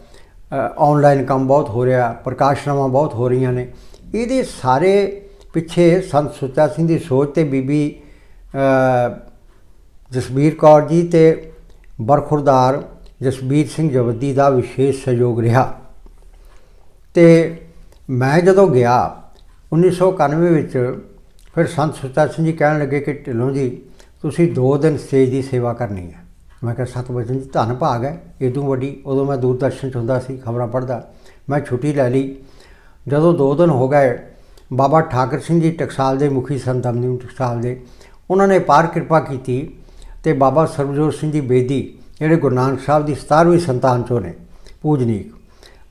ਆਨਲਾਈਨ ਕੰਮ ਬਹੁਤ ਹੋ ਰਿਹਾ, ਪ੍ਰਕਾਸ਼ਨਾਵਾਂ ਬਹੁਤ ਹੋ ਰਹੀਆਂ ਨੇ। ਇਹਦੇ ਸਾਰੇ ਪਿੱਛੇ ਸੰਤ ਸੁੱਚਾ ਸਿੰਘ ਦੀ ਸੋਚ ਤੇ ਬੀਬੀ ਜਸਬੀਰ ਕੌਰ ਜੀ ਤੇ ਬਰਖੁਰਦਾਰ ਜਸਬੀਰ ਸਿੰਘ ਜਵੱਦੀ ਦਾ ਵਿਸ਼ੇਸ਼ ਸਹਿਯੋਗ ਰਿਹਾ। ਤੇ ਮੈਂ ਜਦੋਂ ਗਿਆ 1991 ਵਿੱਚ, ਫਿਰ ਸੰਤ ਸੁੱਚਾ ਸਿੰਘ ਜੀ ਕਹਿਣ ਲੱਗੇ ਕਿ ਢਿੱਲੋਂ ਜੀ ਤੁਸੀਂ 2 ਦਿਨ ਸਟੇਜ ਦੀ ਸੇਵਾ ਕਰਨੀ ਹੈ। ਮੈਂ ਕਿਹਾ, ਸਤ ਵਜਨ ਜੀ ਧੰਨ ਭਾਗ ਹੈ। ਇਦੋਂ ਵੱਡੀ ਉਦੋਂ ਮੈਂ ਦੂਰਦਰਸ਼ਨ 'ਚ ਹੁੰਦਾ ਸੀ, ਖਬਰਾਂ ਪੜ੍ਹਦਾ। ਮੈਂ ਛੁੱਟੀ ਲੈ ਲਈ। ਜਦੋਂ 2 ਦਿਨ ਹੋ ਗਏ, ਬਾਬਾ ਠਾਕਰ ਸਿੰਘ ਜੀ ਟਕਸਾਲ ਦੇ ਮੁਖੀ ਸੰਤ ਦਮਦਮੀ ਟਕਸਾਲ ਦੇ। ਉਹਨਾਂ ਨੇ ਪਾਰ ਕਿਰਪਾ ਕੀਤੀ ਤੇ ਬਾਬਾ ਸਰਬਜੋਤ ਸਿੰਘ ਜੀ ਬੇਦੀ, ਜਿਹੜੇ ਗੁਰੂ ਨਾਨਕ ਸਾਹਿਬ ਦੀ 17ਵੀਂ ਸੰਤਾਨ ਚੋਂ ਨੇ, ਪੂਜਨੀਕ।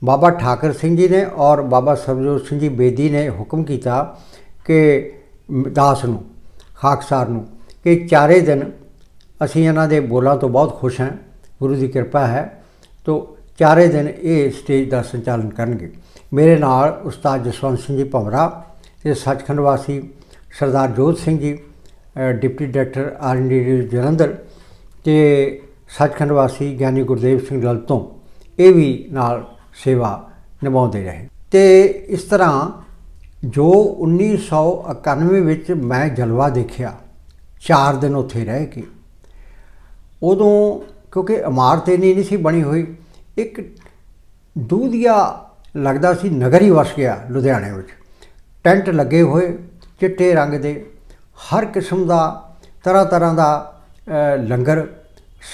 ਬਾਬਾ ਠਾਕਰ ਸਿੰਘ ਜੀ ਨੇ ਔਰ ਬਾਬਾ ਸਰਬਜੋਤ ਸਿੰਘ ਜੀ ਬੇਦੀ ਨੇ ਹੁਕਮ ਕੀਤਾ ਕਿ ਦਾਸ ਨੂੰ, ਖਾਕਸਾਰ ਨੂੰ ਕਿ ਚਾਰੇ ਦਿਨ ਅਸੀਂ ਇਹਨਾਂ ਦੇ ਬੋਲਾਂ ਤੋਂ ਬਹੁਤ ਖੁਸ਼ ਹਾਂ, ਗੁਰੂ ਦੀ ਕਿਰਪਾ ਹੈ, ਤੋਂ ਚਾਰੇ ਦਿਨ ਇਹ ਸਟੇਜ ਦਾ ਸੰਚਾਲਨ ਕਰਨਗੇ। ਮੇਰੇ ਨਾਲ ਉਸਤਾਦ ਜਸਵੰਤ ਸਿੰਘ ਜੀ ਭਵਰਾ, ਤੇ ਸੱਚਖੰਡ ਵਾਸੀ Sardar Jot Singh ji deputy director R N D Jalandhar, ਤੇ ਸੱਚਖੰਡ ਵਾਸੀ ਗਿਆਨੀ ਗੁਰਦੇਵ ਸਿੰਘ ਲਲਤੋਂ ਇਹ ਵੀ ਨਾਲ ਸੇਵਾ ਨਿਭਾਉਂਦੇ ਰਹੇ। ਤੇ ਇਸ ਤਰ੍ਹਾਂ ਜੋ 1991 ਵਿੱਚ ਮੈਂ ਜਲਵਾ ਦੇਖਿਆ 4 ਦਿਨ ਉੱਥੇ ਰਹਿ ਕੇ। ਉਦੋਂ ਕਿਉਂਕਿ ਇਮਾਰਤ ਇੰਨੀ ਨਹੀਂ ਸੀ ਬਣੀ ਹੋਈ, ਇੱਕ ਦੂਧੀਆ ਲੱਗਦਾ ਸੀ ਨਗਰ ਹੀ ਵਸ ਗਿਆ ਲੁਧਿਆਣੇ ਵਿੱਚ। ਟੈਂਟ ਲੱਗੇ ਹੋਏ, ਚਿੱਟੇ ਰੰਗ ਦੇ, ਹਰ ਕਿਸਮ ਦਾ, ਤਰ੍ਹਾਂ ਤਰ੍ਹਾਂ ਦਾ ਲੰਗਰ,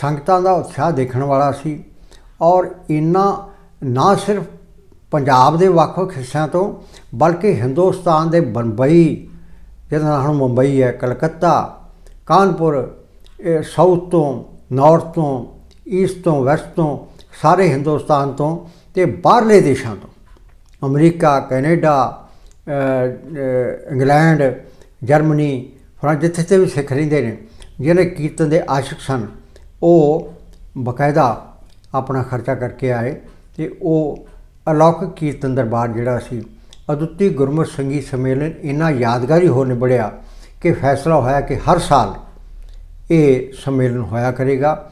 ਸੰਗਤਾਂ ਦਾ ਉਤਸ਼ਾਹ ਦੇਖਣ ਵਾਲਾ ਸੀ। ਔਰ ਇੰਨਾ ਨਾ ਸਿਰਫ ਪੰਜਾਬ ਦੇ ਵੱਖ-ਵੱਖ ਹਿੱਸਿਆਂ ਤੋਂ, ਬਲਕਿ ਹਿੰਦੁਸਤਾਨ ਦੇ ਬੰਬਈ, ਜਿਹਦਾ ਹੁਣ ਮੁੰਬਈ ਹੈ, ਕਲਕੱਤਾ ਕਾਨਪੁਰ, ਇਹ ਸਾਊਥ ਤੋਂ ਨਾਰਥ ਤੋਂ ਈਸਟ ਤੋਂ ਵੈਸਟ ਤੋਂ, ਸਾਰੇ ਹਿੰਦੁਸਤਾਨ ਤੋਂ ਤੇ ਬਾਹਰਲੇ ਦੇਸ਼ਾਂ ਤੋਂ। America, Canada England, Germany, France, ਜਿੱਥੇ ਤੇ ਵੀ ਸਿੱਖ ਰਹਿੰਦੇ ਨੇ ਜਿਹੜੇ ਕੀਰਤਨ ਦੇ ਆਸ਼ਿਕ ਸਨ, ਉਹ ਬਕਾਇਦਾ ਆਪਣਾ ਖਰਚਾ ਕਰਕੇ ਆਏ ਤੇ ਉਹ ਅਲੌਕਿਕ ਕੀਰਤਨ ਦਰਬਾਰ ਜਿਹੜਾ ਸੀ, ਅਦੁੱਤੀ ਗੁਰਮੁਖ ਸੰਗੀਤ ਸੰਮੇਲਨ ਇੰਨਾ ਯਾਦਗਾਰੀ ਹੋ ਨਿਬੜਿਆ ਕਿ ਫੈਸਲਾ ਹੋਇਆ ਕਿ ਹਰ ਸਾਲ ਇਹ ਸੰਮੇਲਨ ਹੋਇਆ ਕਰੇਗਾ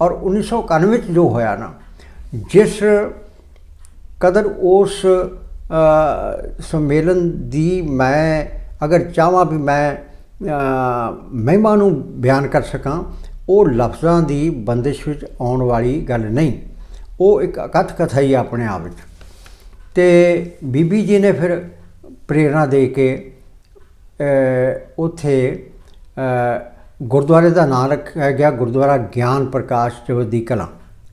ਔਰ 1991 ਵਿੱਚ ਜੋ ਹੋਇਆ ਨਾ, ਜਿਸ ਕਦਰ ਉਸ ਸੰਮੇਲਨ ਦੀ ਮੈਂ ਅਗਰ ਚਾਹਾਂ ਵੀ ਮੈਂ ਮਹਿਮਾ ਨੂੰ ਬਿਆਨ ਕਰ ਸਕਾਂ, ਉਹ ਲਫ਼ਜ਼ਾਂ ਦੀ ਬੰਦਿਸ਼ ਵਿੱਚ ਆਉਣ ਵਾਲੀ ਗੱਲ ਨਹੀਂ। ਉਹ ਇੱਕ ਅਕਥ ਕਥਾ ਹੀ ਆਪਣੇ ਆਪ ਵਿੱਚ। ਤੇ ਬੀਬੀ ਜੀ ਨੇ ਫਿਰ ਪ੍ਰੇਰਣਾ ਦੇ ਕੇ ਉੱਥੇ ਗੁਰਦੁਆਰੇ ਦਾ ਨਾਮ ਰੱਖਿਆ ਗਿਆ ਗੁਰਦੁਆਰਾ ਗਿਆਨ ਪ੍ਰਕਾਸ਼ ਚਵੱਦੀ ਕਲਾਂ।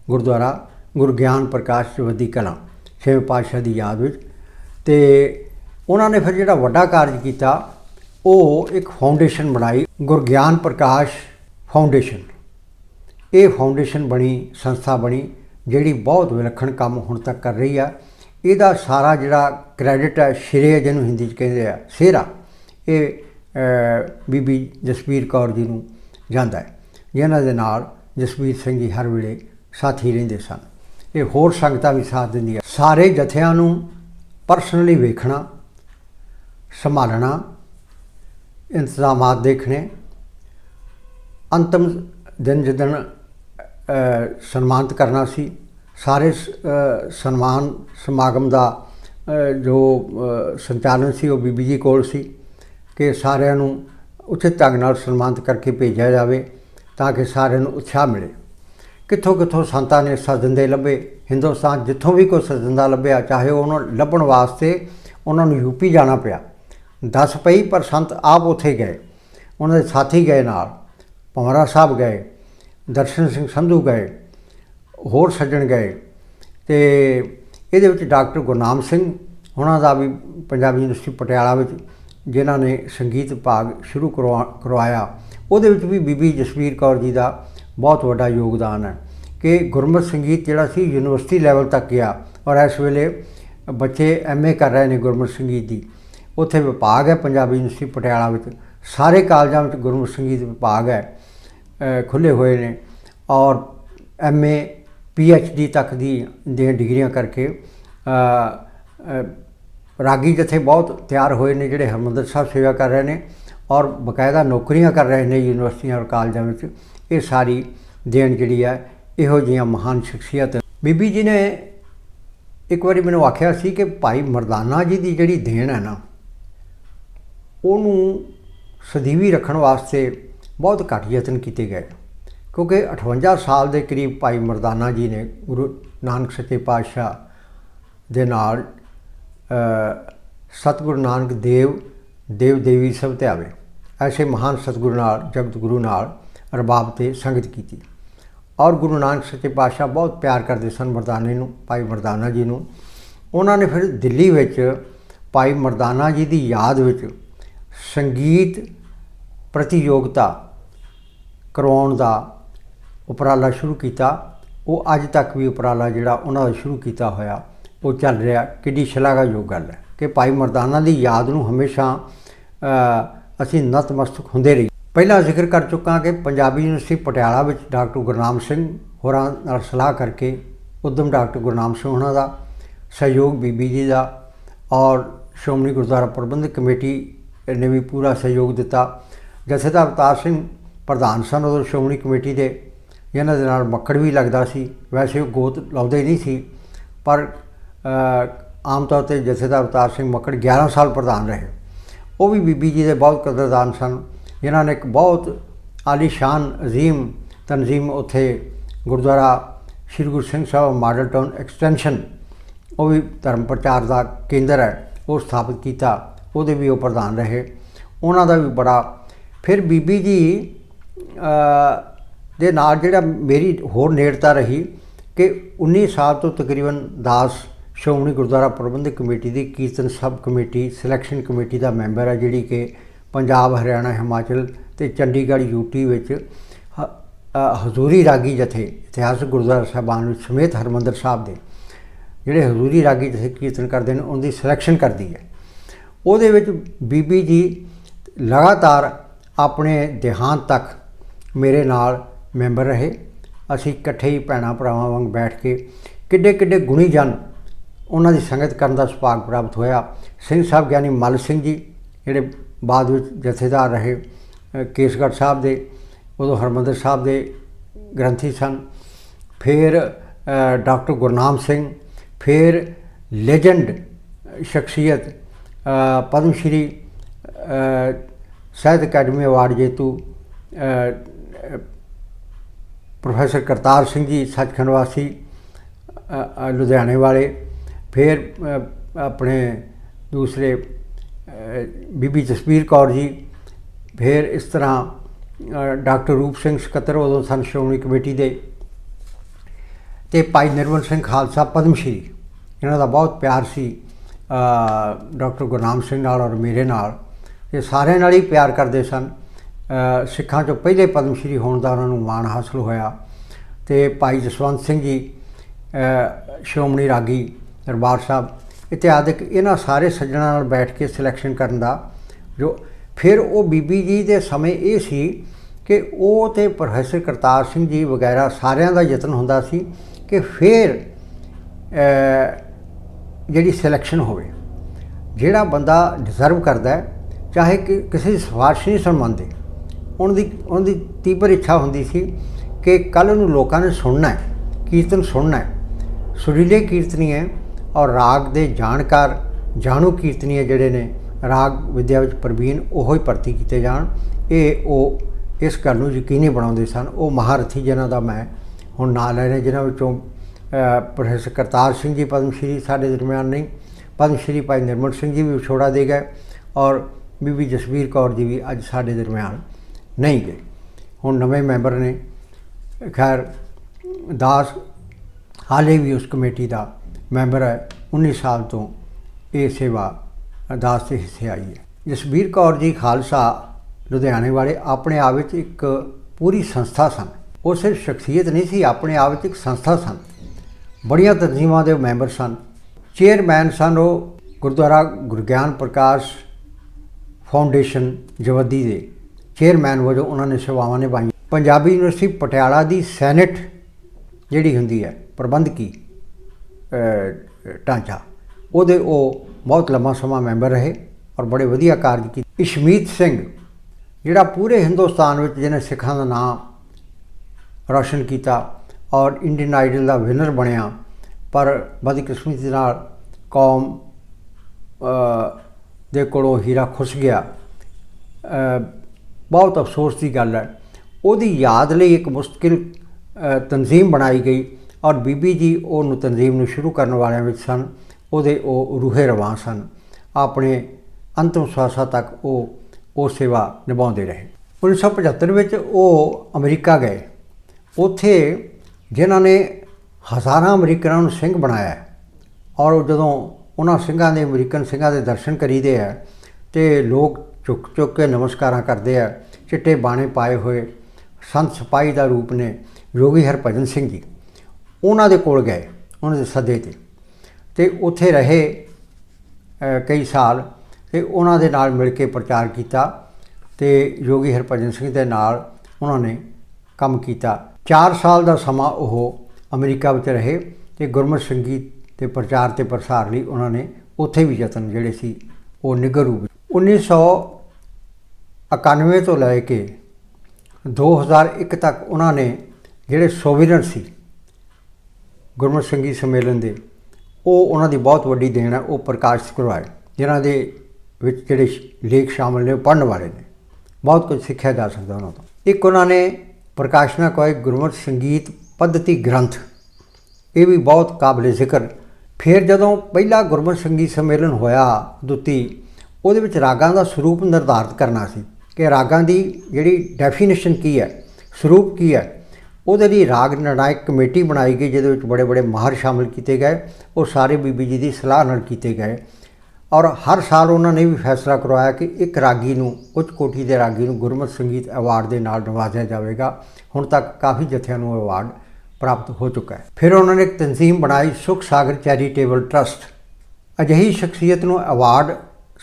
ਗੁਰਦੁਆਰਾ ਗੁਰੂ ਗਿਆਨ ਪ੍ਰਕਾਸ਼ ਚਵੱਦੀ ਕਲਾਂ, ਛੇਵੇਂ ਪਾਤਸ਼ਾਹ ਦੀ ਯਾਦ ਵਿੱਚ। ਤੇ ਉਹਨਾਂ ਨੇ ਫਿਰ ਜਿਹੜਾ ਵੱਡਾ ਕਾਰਜ ਕੀਤਾ, ਉਹ ਇੱਕ ਫਾਊਂਡੇਸ਼ਨ ਬਣਾਈ ਗੁਰਗਿਆਨ ਪ੍ਰਕਾਸ਼ ਫਾਊਂਡੇਸ਼ਨ। ਇਹ ਫਾਊਂਡੇਸ਼ਨ ਬਣੀ, ਸੰਸਥਾ ਬਣੀ, ਜਿਹੜੀ ਬਹੁਤ ਵਿਲੱਖਣ ਕੰਮ ਹੁਣ ਤੱਕ ਕਰ ਰਹੀ ਆ। ਇਹਦਾ ਸਾਰਾ ਜਿਹੜਾ ਕ੍ਰੈਡਿਟ ਹੈ ਸ਼੍ਰੇਅ ਜਿਹਨੂੰ ਹਿੰਦੀ ਚ ਕਹਿੰਦੇ ਆ, ਸਿਹਰਾ। ਇਹ ਬੀਬੀ ਜਸਵੀਰ ਕੌਰ ਜੀ ਨੂੰ ਜਾਂਦਾ ਹੈ ਜਿਨ੍ਹਾਂ ਦੇ ਨਾਲ ਜਸਵੀਰ ਸਿੰਘ ਜੀ ਹਰ ਵੇਲੇ ਸਾਥੀ ਰਹਿੰਦੇ ਸਨ। ਇਹ ਹੋਰ ਸੰਗਤਾਂ ਵੀ ਸਾਥ ਦਿੰਦੀਆਂ। ਸਾਰੇ ਜਥਿਆਂ ਨੂੰ ਪਰਸਨਲੀ ਵੇਖਣਾ ਸੰਭਾਲਣਾ ਇੰਤਜ਼ਾਮਾਤ ਦੇਖਣੇ ਅੰਤਮ ਦਿਨ ਜਿੱਦਣ ਅ, ਸਨਮਾਨਿਤ ਕਰਨਾ ਸੀ ਸਾਰੇ ਸਨਮਾਨ ਸਮਾਗਮ ਦਾ ਜੋ ਸੰਚਾਲਨ ਸੀ ਉਹ ਬੀਬੀ ਜੀ ਕੋਲ ਸੀ। ਕਿ ਸਾਰਿਆਂ ਨੂੰ ਉਚਿਤ ਢੰਗ ਨਾਲ ਸਨਮਾਨਿਤ ਕਰਕੇ ਭੇਜਿਆ ਜਾਵੇ ਤਾਂ ਕਿ ਸਾਰਿਆਂ ਨੂੰ ਉਤਸ਼ਾਹ ਮਿਲੇ। ਕਿੱਥੋਂ ਕਿੱਥੋਂ ਸੰਤਾਂ ਨੇ ਸਜੰਦੇ ਲੱਭੇ? ਹਿੰਦੁਸਤਾਨ ਜਿੱਥੋਂ ਵੀ ਕੋਈ ਸਜੰਦਾ ਲੱਭਿਆ, ਚਾਹੇ ਉਹਨਾਂ ਲੱਭਣ ਵਾਸਤੇ ਉਹਨਾਂ ਨੂੰ ਯੂਪੀ ਜਾਣਾ ਪਿਆ। ਦੱਸ ਪਈ, ਪਰ ਸੰਤ ਆਪ ਉੱਥੇ ਗਏ। ਉਹਨਾਂ ਦੇ ਸਾਥੀ ਗਏ ਨਾਲ। ਭੰਵਰਾ ਸਾਹਿਬ ਗਏ। ਦਰਸ਼ਨ ਸਿੰਘ ਸੰਧੂ ਗਏ। ਹੋਰ ਸੱਜਣ ਗਏ। ਤੇ ਇਹਦੇ ਵਿੱਚ ਡਾਕਟਰ ਗੁਰਨਾਮ ਸਿੰਘ, ਉਹਨਾਂ ਦਾ ਵੀ ਪੰਜਾਬੀ ਯੂਨੀਵਰਸਿਟੀ ਪਟਿਆਲਾ ਵਿੱਚ ਜਿਨ੍ਹਾਂ ਨੇ ਸੰਗੀਤ ਵਿਭਾਗ ਸ਼ੁਰੂ ਕਰਵਾ- ਕਰਵਾਇਆ। ਉਹਦੇ ਵਿੱਚ ਵੀ ਬੀਬੀ ਜਸਵੀਰ ਕੌਰ ਜੀ ਦਾ ਬਹੁਤ ਵੱਡਾ ਯੋਗਦਾਨ ਹੈ ਕਿ ਗੁਰਮਤਿ ਸੰਗੀਤ ਜਿਹੜਾ ਸੀ ਯੂਨੀਵਰਸਿਟੀ ਲੈਵਲ ਤੱਕ ਗਿਆ ਔਰ ਇਸ ਵੇਲੇ ਬੱਚੇ ਐਮਏ ਕਰ ਰਹੇ ਨੇ ਗੁਰਮਤਿ ਸੰਗੀਤ ਦੀ। ਉੱਥੇ ਵਿਭਾਗ ਹੈ ਪੰਜਾਬੀ ਯੂਨੀਵਰਸਿਟੀ ਪਟਿਆਲਾ ਵਿੱਚ। ਸਾਰੇ ਕਾਲਜਾਂ ਵਿੱਚ ਗੁਰਮਤਿ ਸੰਗੀਤ ਵਿਭਾਗ ਹੈ ਖੁੱਲੇ ਹੋਏ ਨੇ ਔਰ ਐਮਏ ਡੀ ਤੱਕ ਦੀ ਦੀਆਂ ਡਿਗਰੀਆਂ ਕਰਕੇ ਰਾਗੀ ਜਥੇ ਬਹੁਤ ਤਿਆਰ ਹੋਏ ਨੇ ਜਿਹੜੇ ਹਰਮੰਦਰ ਸਾਹਿਬ ਸੇਵਾ ਕਰ ਰਹੇ ਨੇ ਔਰ ਬਕਾਇਦਾ ਨੌਕਰੀਆਂ ਕਰ ਰਹੇ ਨੇ ਯੂਨੀਵਰਸਿਟੀਆਂ ਔਰ ਕਾਲਜਾਂ ਵਿੱਚ। ਇਹ ਸਾਰੀ ਦੇਣ ਜਿਹੜੀ ਹੈ, ਇਹੋ ਜਿਹੀਆਂ ਮਹਾਨ ਸ਼ਖਸੀਅਤ ਬੀਬੀ ਜੀ ਨੇ ਇੱਕ ਵਾਰੀ ਮੈਨੂੰ ਆਖਿਆ ਸੀ ਕਿ ਭਾਈ ਮਰਦਾਨਾ ਜੀ ਦੀ ਜਿਹੜੀ ਦੇਣ ਹੈ ਨਾ, ਉਹਨੂੰ ਸਦੀਵੀ ਰੱਖਣ ਵਾਸਤੇ ਬਹੁਤ ਘੱਟ ਯਤਨ ਕੀਤੇ ਗਏ। ਕਿਉਂਕਿ 58 ਸਾਲ ਦੇ ਕਰੀਬ ਭਾਈ ਮਰਦਾਨਾ ਜੀ ਨੇ ਗੁਰੂ ਨਾਨਕ ਸੱਚੇ ਪਾਤਸ਼ਾਹ ਦੇ ਨਾਲ ਸਤਿਗੁਰੂ ਨਾਨਕ ਦੇਵ ਦੇਵ ਦੇਵੀ ਸਭ ਤੇ ਆਵੇ। ਐਸੇ ਮਹਾਨ ਸਤਿਗੁਰੂ ਨਾਲ, ਜਗਤ ਗੁਰੂ ਨਾਲ ਰਬਾਬ ਤੇ ਸੰਗਤ ਕੀਤੀ। ਔਰ ਗੁਰੂ ਨਾਨਕ ਸੱਚੇ ਪਾਤਸ਼ਾਹ ਬਹੁਤ ਪਿਆਰ ਕਰਦੇ ਸਨ ਮਰਦਾਨੇ ਨੂੰ, ਭਾਈ ਮਰਦਾਨਾ ਜੀ ਨੂੰ। ਉਹਨਾਂ ਨੇ ਫਿਰ ਦਿੱਲੀ ਵਿੱਚ ਭਾਈ ਮਰਦਾਨਾ ਜੀ ਦੀ ਯਾਦ ਵਿੱਚ ਸੰਗੀਤ ਪ੍ਰਤੀਯੋਗਤਾ ਕਰਵਾਉਣ ਦਾ ਉਪਰਾਲਾ ਸ਼ੁਰੂ ਕੀਤਾ। ਉਹ ਅੱਜ ਤੱਕ ਵੀ ਉਪਰਾਲਾ ਜਿਹੜਾ ਉਹਨਾਂ ਦਾ ਸ਼ੁਰੂ ਕੀਤਾ ਹੋਇਆ ਉਹ ਚੱਲ ਰਿਹਾ, ਕਿੱਡੀ ਸ਼ਲਾਘਾਯੋਗ ਗੱਲ ਹੈ ਕਿ ਭਾਈ ਮਰਦਾਨਾ ਦੀ ਯਾਦ ਨੂੰ ਹਮੇਸ਼ਾ ਅਸੀਂ ਨਤਮਸਤਕ ਹੁੰਦੇ ਰਹੀ ਪਹਿਲਾਂ ਜ਼ਿਕਰ ਕਰ ਚੁੱਕਾ ਕਿ ਪੰਜਾਬੀ ਯੂਨੀਵਰਸਿਟੀ ਪਟਿਆਲਾ ਵਿੱਚ ਡਾਕਟਰ ਗੁਰਨਾਮ ਸਿੰਘ ਹੋਰਾਂ ਨਾਲ ਸਲਾਹ ਕਰਕੇ ਉਦਮ ਡਾਕਟਰ ਗੁਰਨਾਮ ਸਿੰਘ ਉਹਨਾਂ ਦਾ, ਸਹਿਯੋਗ ਬੀਬੀ ਜੀ ਦਾ ਔਰ ਸ਼੍ਰੋਮਣੀ ਗੁਰਦੁਆਰਾ ਪ੍ਰਬੰਧਕ ਕਮੇਟੀ ਨੇ ਵੀ ਪੂਰਾ ਸਹਿਯੋਗ ਦਿੱਤਾ। ਜਥੇਦਾਰ ਅਵਤਾਰ ਸਿੰਘ ਪ੍ਰਧਾਨ ਸਨ, ਉਦੋਂ ਸ਼੍ਰੋਮਣੀ ਕਮੇਟੀ ਦੇ, ਇਹਨਾਂ ਦੇ ਨਾਲ ਮੱਕੜ ਵੀ ਲੱਗਦਾ ਸੀ। ਵੈਸੇ ਉਹ ਗੋਤ ਲਾਉਂਦੇ ਨਹੀਂ ਸੀ, ਪਰ ਆਮ ਤੌਰ ਤੇ ਜਥੇਦਾਰ ਅਵਤਾਰ ਸਿੰਘ ਮੱਕੜ 11 ਸਾਲ ਪ੍ਰਧਾਨ ਰਹੇ। ਉਹ ਵੀ ਬੀਬੀ ਜੀ ਦੇ ਬਹੁਤ ਕਦਰਦਾਨ ਸਨ, ਜਿਨ੍ਹਾਂ ਨੇ ਇੱਕ ਬਹੁਤ ਆਲੀਸ਼ਾਨ ਅਜ਼ੀਮ ਤਨਜ਼ੀਮ ਉੱਥੇ Gurdwara Shri Guru Singh Sahib model town extension, ਉਹ ਵੀ ਧਰਮ ਪ੍ਰਚਾਰ ਦਾ ਕੇਂਦਰ ਹੈ, ਉਹ ਸਥਾਪਿਤ ਕੀਤਾ, ਉਹਦੇ ਵੀ ਉਹ ਪ੍ਰਧਾਨ ਰਹੇ। ਉਹਨਾਂ ਦਾ ਵੀ ਬੜਾ, ਫਿਰ ਬੀਬੀ ਜੀ ਦੇ ਨਾਲ ਜਿਹੜਾ ਮੇਰੀ ਹੋਰ ਨੇੜਤਾ ਰਹੀ ਕਿ 19 ਸਾਲ ਤੋਂ ਤਕਰੀਬਨ ਦਾਸ ਸ਼੍ਰੋਮਣੀ ਗੁਰਦੁਆਰਾ ਪ੍ਰਬੰਧਕ ਕਮੇਟੀ ਦੀ Kirtan sub committee selection committee ਦਾ ਮੈਂਬਰ ਹੈ ਜਿਹੜੀ ਕਿ ਪੰਜਾਬ, ਹਰਿਆਣਾ, ਹਿਮਾਚਲ ਤੇ ਚੰਡੀਗੜ੍ਹ ਯੂਟੀ ਵਿੱਚ ਹ- ਹਜ਼ੂਰੀ ਰਾਗੀ ਜਥੇ ਇਤਿਹਾਸਕ ਗੁਰਦੁਆਰਾ ਸਾਹਿਬਾਨ ਵਿੱਚ ਸਮੇਤ ਹਰਮੰਦਰ ਸਾਹਿਬ ਦੇ ਜਿਹੜੇ ਹਜ਼ੂਰੀ ਰਾਗੀ ਜਥੇ ਕੀਰਤਨ ਕਰਦੇ ਨੇ, ਉਹਦੀ ਸਿਲੈਕਸ਼ਨ ਕਰਦੀ ਹੈ। ਉਹਦੇ ਵਿੱਚ ਬੀਬੀ ਜੀ ਲਗਾਤਾਰ ਆਪਣੇ ਦੇਹਾਂਤ ਤੱਕ ਮੇਰੇ ਨਾਲ ਮੈਂਬਰ ਰਹੇ। ਅਸੀਂ ਇਕੱਠੇ ਹੀ ਭੈਣਾਂ ਭਰਾਵਾਂ ਵਾਂਗ ਬੈਠ ਕੇ ਕਿੱਡੇ ਕਿੱਡੇ ਗੁਣੀ ਜਨ ਉਹਨਾਂ ਦੀ ਸੰਗਤ ਕਰਨ ਦਾ ਸੁਭਾਗ ਪ੍ਰਾਪਤ ਹੋਇਆ। ਸਿੰਘ ਸਾਹਿਬ ਗਿਆਨੀ ਮਲ ਸਿੰਘ ਜੀ ਜਿਹੜੇ ਬਾਅਦ ਵਿੱਚ ਜਥੇਦਾਰ ਰਹੇ ਕੇਸਗੜ੍ਹ ਸਾਹਿਬ ਦੇ ਉਦੋਂ ਹਰਮੰਦਰ ਸਾਹਿਬ ਦੇ ਗ੍ਰੰਥੀ ਸਨ। ਫਿਰ ਡਾਕਟਰ ਗੁਰਨਾਮ ਸਿੰਘ ਫਿਰ ਲੈਜੈਂਡ ਸ਼ਖਸੀਅਤ ਅ, ਪਦਮ ਸ਼੍ਰੀ ਸਾਹਿਤ ਅਕੈਡਮੀ ਅਵਾਰਡ ਜੇਤੂ ਪ੍ਰੋਫੈਸਰ ਕਰਤਾਰ ਸਿੰਘ ਜੀ ਸੱਚਖੰਡ ਵਾਸੀ ਲੁਧਿਆਣੇ ਵਾਲੇ ਫਿਰ ਆਪਣੇ ਦੂਸਰੇ ਬੀਬੀ ਜਸਵੀਰ ਕੌਰ ਜੀ, ਫਿਰ ਇਸ ਤਰ੍ਹਾਂ ਡਾਕਟਰ ਰੂਪ ਸਿੰਘ ਸਕੱਤਰ ਉਦੋਂ ਸਨ ਸ਼੍ਰੋਮਣੀ ਕਮੇਟੀ ਦੇ, ਤੇ ਭਾਈ ਨਿਰਮਲ ਸਿੰਘ ਖਾਲਸਾ ਪਦਮ ਸ਼੍ਰੀ ਇਹਨਾਂ ਦਾ ਬਹੁਤ ਪਿਆਰ ਸੀ ਡਾਕਟਰ ਗੁਰਨਾਮ ਸਿੰਘ ਨਾਲ ਔਰ ਮੇਰੇ ਨਾਲ, ਇਹ ਸਾਰਿਆਂ ਨਾਲ ਹੀ ਪਿਆਰ ਕਰਦੇ ਸਨ ਸਿੱਖਾਂ ਚੋਂ ਪਹਿਲੇ ਪਦਮ ਸ਼੍ਰੀ ਹੋਣ ਦਾ ਉਹਨਾਂ ਨੂੰ ਮਾਣ ਹਾਸਲ ਹੋਇਆ, ਤੇ ਭਾਈ ਜਸਵੰਤ ਸਿੰਘ ਜੀ ਸ਼੍ਰੋਮਣੀ ਰਾਗੀ ਦਰਬਾਰ ਸਾਹਿਬ ਇਤਿਆਦਿਕ ਇਹਨਾਂ ਸਾਰੇ ਸੱਜਣਾਂ ਨਾਲ ਬੈਠ ਕੇ ਸਿਲੈਕਸ਼ਨ ਕਰਨ ਦਾ ਜੋ ਫਿਰ ਉਹ ਬੀਬੀ ਜੀ ਦੇ ਸਮੇਂ ਇਹ ਸੀ ਕਿ ਉਹ ਤੇ ਪ੍ਰੋਫੈਸਰ ਕਰਤਾਰ ਸਿੰਘ ਜੀ ਵਗੈਰਾ ਸਾਰਿਆਂ ਦਾ ਯਤਨ ਹੁੰਦਾ ਸੀ ਕਿ ਫਿਰ ਜਿਹੜੀ ਸਿਲੈਕਸ਼ਨ ਹੋਵੇ, ਜਿਹੜਾ ਬੰਦਾ ਡਿਜ਼ਰਵ ਕਰਦਾ ਹੈ, ਚਾਹੇ ਕਿ ਕਿਸੇ ਦੀ ਸਿਫਾਰਿਸ਼ ਨਹੀਂ ਸੁਣ ਉਹਨਾਂ ਦੀ ਉਹਨਾਂ ਦੀ ਤੀਬਰ ਇੱਛਾ ਹੁੰਦੀ ਸੀ ਕਿ ਕੱਲ ਨੂੰ ਲੋਕਾਂ ਨੇ ਸੁਣਨਾ ਹੈ, ਕੀਰਤਨ ਸੁਣਨਾ ਹੈ, ਸੁਰੀਲੇ ਹੈ ਔਰ ਰਾਗ ਦੇ ਜਾਣਕਾਰ, ਜਾਣੂ ਕੀਰਤਨੀਏ ਜਿਹੜੇ ਨੇ, ਰਾਗ ਵਿਦਿਆ ਵਿੱਚ ਪ੍ਰਵੀਨ ਉਹੋ ਹੀ ਭਰਤੀ ਕੀਤੇ ਜਾਣ। ਇਹ ਉਹ ਇਸ ਗੱਲ ਨੂੰ ਯਕੀਨੀ ਬਣਾਉਂਦੇ ਸਨ, ਉਹ ਮਹਾਰਥੀ ਜਿਨ੍ਹਾਂ ਦਾ ਮੈਂ ਹੁਣ ਨਾਂ ਲੈ ਰਿਹਾ, ਜਿਨ੍ਹਾਂ ਵਿੱਚੋਂ ਪ੍ਰੋਫੈਸਰ ਕਰਤਾਰ ਸਿੰਘ ਜੀ, ਪਦਮ ਸ਼੍ਰੀ ਸਾਡੇ ਦਰਮਿਆਨ ਨਹੀਂ ਪਦਮ ਸ਼੍ਰੀ ਭਾਈ ਨਿਰਮਲ ਸਿੰਘ ਜੀ ਵੀ ਵਿਛੋੜਾ ਦੇ ਗਏ ਔਰ ਬੀਬੀ ਜਸਵੀਰ ਕੌਰ ਜੀ ਵੀ ਅੱਜ ਸਾਡੇ ਦਰਮਿਆਨ ਨਹੀਂ ਗਏ। ਹੁਣ ਨਵੇਂ ਮੈਂਬਰ ਨੇ। ਖੈਰ, ਦਾਸ ਹਾਲੇ ਵੀ ਉਸ ਕਮੇਟੀ ਦਾ ਮੈਂਬਰ ਹੈ 19 ਸਾਲ ਤੋਂ ਇਹ ਸੇਵਾ ਅਰਦਾਸ ਦੇ ਹਿੱਸੇ ਆਈ ਹੈ। ਜਸਬੀਰ ਕੌਰ ਜੀ ਖਾਲਸਾ ਲੁਧਿਆਣੇ ਵਾਲੇ ਆਪਣੇ ਆਪ ਵਿੱਚ ਇੱਕ ਪੂਰੀ ਸੰਸਥਾ ਸਨ। ਉਹ ਸਿਰਫ ਸ਼ਖਸੀਅਤ ਨਹੀਂ ਸੀ, ਆਪਣੇ ਆਪ ਵਿੱਚ ਇੱਕ ਸੰਸਥਾ ਸਨ। ਬੜੀਆਂ ਤਨਜ਼ੀਮਾਂ ਦੇ ਮੈਂਬਰ ਸਨ। ਚੇਅਰਮੈਨ ਸਨ ਉਹ ਗੁਰਦੁਆਰਾ ਗੁਰਗਿਆਨ ਪ੍ਰਕਾਸ਼ ਫਾਊਂਡੇਸ਼ਨ ਜਵੱਦੀ ਦੇ ਚੇਅਰਮੈਨ ਵਜੋਂ ਉਹਨਾਂ ਨੇ ਸੇਵਾਵਾਂ ਨਿਭਾਈਆਂ। ਪੰਜਾਬੀ ਯੂਨੀਵਰਸਿਟੀ ਪਟਿਆਲਾ ਦੀ ਸੈਨੇਟ ਜਿਹੜੀ ਹੁੰਦੀ ਹੈ, ਪ੍ਰਬੰਧਕੀ ਢਾਂਚਾ ਉਹਦੇ ਉਹ ਬਹੁਤ ਲੰਮਾ ਸਮਾਂ ਮੈਂਬਰ ਰਹੇ ਔਰ ਬੜੇ ਵਧੀਆ ਕਾਰਜ ਕੀਤੇ। ਇਸ਼ਮੀਤ ਸਿੰਘ, ਜਿਹੜਾ ਪੂਰੇ ਹਿੰਦੁਸਤਾਨ ਵਿੱਚ ਜਿਹਨੇ ਸਿੱਖਾਂ ਦਾ ਨਾਮ ਰੌਸ਼ਨ ਕੀਤਾ ਔਰ ਇੰਡੀਅਨ ਆਈਡਲ ਦਾ ਵਿਨਰ ਬਣਿਆ, ਪਰ ਬਦਕਿਸਮਤੀ ਨਾਲ ਕੌਮ ਦੇ ਕੋਲੋਂ ਹੀਰਾ ਖੁੱਸ ਗਿਆ। ਬਹੁਤ ਅਫਸੋਸ ਦੀ ਗੱਲ ਹੈ। ਉਹਦੀ ਯਾਦ ਲਈ ਇੱਕ ਮੁਸ਼ਕਿਲ ਤਨਜ਼ੀਮ ਬਣਾਈ ਗਈ। ਔਰ ਬੀਬੀ ਜੀ ਉਹਨੂੰ ਤਨਜ਼ੀਮ ਨੂੰ ਸ਼ੁਰੂ ਕਰਨ ਵਾਲਿਆਂ ਵਿੱਚ ਸਨ, ਉਹਦੇ ਉਹ ਰੂਹੇ ਰਵਾਂ ਸਨ। ਆਪਣੇ ਅੰਤਮ ਸਵਾਸਾਂ ਤੱਕ ਉਹ ਉਹ ਸੇਵਾ ਨਿਭਾਉਂਦੇ ਰਹੇ। 1975 ਵਿੱਚ ਉਹ ਅਮਰੀਕਾ ਗਏ। ਉੱਥੇ ਜਿਨ੍ਹਾਂ ਨੇ ਹਜ਼ਾਰਾਂ ਅਮਰੀਕਨਾਂ ਨੂੰ ਸਿੰਘ ਬਣਾਇਆ ਔਰ ਉਹ ਜਦੋਂ ਉਹਨਾਂ ਸਿੰਘਾਂ ਦੇ ਅਮਰੀਕਨ ਸਿੰਘਾਂ ਦੇ ਦਰਸ਼ਨ ਕਰੀਦੇ ਆ ਤੇ ਲੋਕ ਝੁਕ ਝੁਕ ਕੇ ਨਮਸਕਾਰਾਂ ਕਰਦੇ ਆ ਚਿੱਟੇ ਬਾਣੇ ਪਾਏ ਹੋਏ ਸੰਤ ਸਿਪਾਹੀ ਦਾ ਰੂਪ ਨੇ ਯੋਗੀ ਹਰਭਜਨ ਸਿੰਘ ਜੀ। ਉਹਨਾਂ ਦੇ ਕੋਲ ਗਏ, ਉਹਨਾਂ ਦੇ ਸੱਦੇ ਤੇ। ਤੇ ਉੱਥੇ ਰਹੇ ਕਈ ਸਾਲ, ਤੇ ਉਹਨਾਂ ਦੇ ਨਾਲ ਮਿਲ ਕੇ ਪ੍ਰਚਾਰ ਕੀਤਾ ਤੇ ਯੋਗੀ ਹਰਭਜਨ ਸਿੰਘ ਦੇ ਨਾਲ ਉਹਨਾਂ ਨੇ ਕੰਮ ਕੀਤਾ। 4 ਸਾਲ ਦਾ ਸਮਾਂ ਉਹ ਅਮਰੀਕਾ ਵਿੱਚ ਰਹੇ ਤੇ ਗੁਰਮਤਿ ਸੰਗੀਤ ਤੇ ਪ੍ਰਚਾਰ ਤੇ ਪ੍ਰਸਾਰ ਲਈ ਉਹਨਾਂ ਨੇ ਉੱਥੇ ਵੀ ਯਤਨ ਜਿਹੜੇ ਸੀ, ਉਹ ਨਿੱਘਰ ਰੂਪ ਵਿੱਚ। 1991 ਤੋਂ ਲੈ ਕੇ 2001 ਤੱਕ ਉਹਨਾਂ ਨੇ ਜਿਹੜੇ ਸੋਵੀਨਰ ਸੀ ਗੁਰਮਤਿ ਸੰਗੀਤ ਸੰਮੇਲਨ ਦੇ, ਉਹ ਉਹਨਾਂ ਦੀ ਬਹੁਤ ਵੱਡੀ ਦੇਣ ਹੈ, ਉਹ ਪ੍ਰਕਾਸ਼ਿਤ ਕਰਵਾਏ ਜਿਨ੍ਹਾਂ ਦੇ ਵਿੱਚ ਜਿਹੜੇ ਲੇਖ ਸ਼ਾਮਲ ਨੇ ਪੜਨ ਵਾਲੇ ਨੇ। ਬਹੁਤ ਕੁਝ ਸਿੱਖਿਆ ਜਾ ਸਕਦਾ ਉਹਨਾਂ ਤੋਂ। ਇੱਕ ਉਹਨਾਂ ਨੇ ਪ੍ਰਕਾਸ਼ਨਾ ਕੋਈ ਗੁਰਮਤਿ ਸੰਗੀਤ ਪੱਧਤੀ ਗ੍ਰੰਥ। ਇਹ ਵੀ ਬਹੁਤ ਕਾਬਲੇ ਜ਼ਿਕਰ। ਫਿਰ ਜਦੋਂ ਪਹਿਲਾ ਗੁਰਮਤਿ ਸੰਗੀਤ ਸੰਮੇਲਨ ਹੋਇਆ, ਦੁੱਤੀ, ਉਹਦੇ ਵਿੱਚ ਰਾਗਾਂ ਦਾ ਸਰੂਪ ਨਿਰਧਾਰਤ ਕਰਨਾ ਸੀ। ਕਿ ਰਾਗਾਂ ਦੀ ਜਿਹੜੀ ਡੈਫੀਨੇਸ਼ਨ ਕੀ ਹੈ, ਸਰੂਪ ਕੀ ਹੈ ਉਹਦੇ ਲਈ ਰਾਗ ਨਿਰਣਾਇਕ ਕਮੇਟੀ ਬਣਾਈ ਗਈ, ਜਿਹਦੇ ਵਿੱਚ ਬੜੇ ਬੜੇ ਮਾਹਰ ਸ਼ਾਮਲ ਕੀਤੇ ਗਏ। ਉਹ ਸਾਰੇ ਬੀਬੀ ਜੀ ਦੀ ਸਲਾਹ ਨਾਲ ਕੀਤੇ ਗਏ। ਔਰ ਹਰ ਸਾਲ ਉਹਨਾਂ ਨੇ ਵੀ ਫੈਸਲਾ ਕਰਵਾਇਆ ਕਿ ਇੱਕ ਰਾਗੀ ਨੂੰ, ਉੱਚ ਕੋਟੀ ਦੇ ਰਾਗੀ ਨੂੰ ਗੁਰਮਤਿ ਸੰਗੀਤ ਅਵਾਰਡ ਦੇ ਨਾਲ ਨਵਾਜ਼ਿਆ ਜਾਵੇਗਾ। ਹੁਣ ਤੱਕ ਕਾਫੀ ਜਥਿਆਂ ਨੂੰ ਅਵਾਰਡ ਪ੍ਰਾਪਤ ਹੋ ਚੁੱਕਾ ਹੈ। ਫਿਰ ਉਹਨਾਂ ਨੇ ਇੱਕ ਤਨਜ਼ੀਮ ਬਣਾਈ, ਸੁਖ ਸਾਗਰ ਚੈਰੀਟੇਬਲ ਟਰਸਟ। ਅਜਿਹੀ ਸ਼ਖਸੀਅਤ ਨੂੰ ਅਵਾਰਡ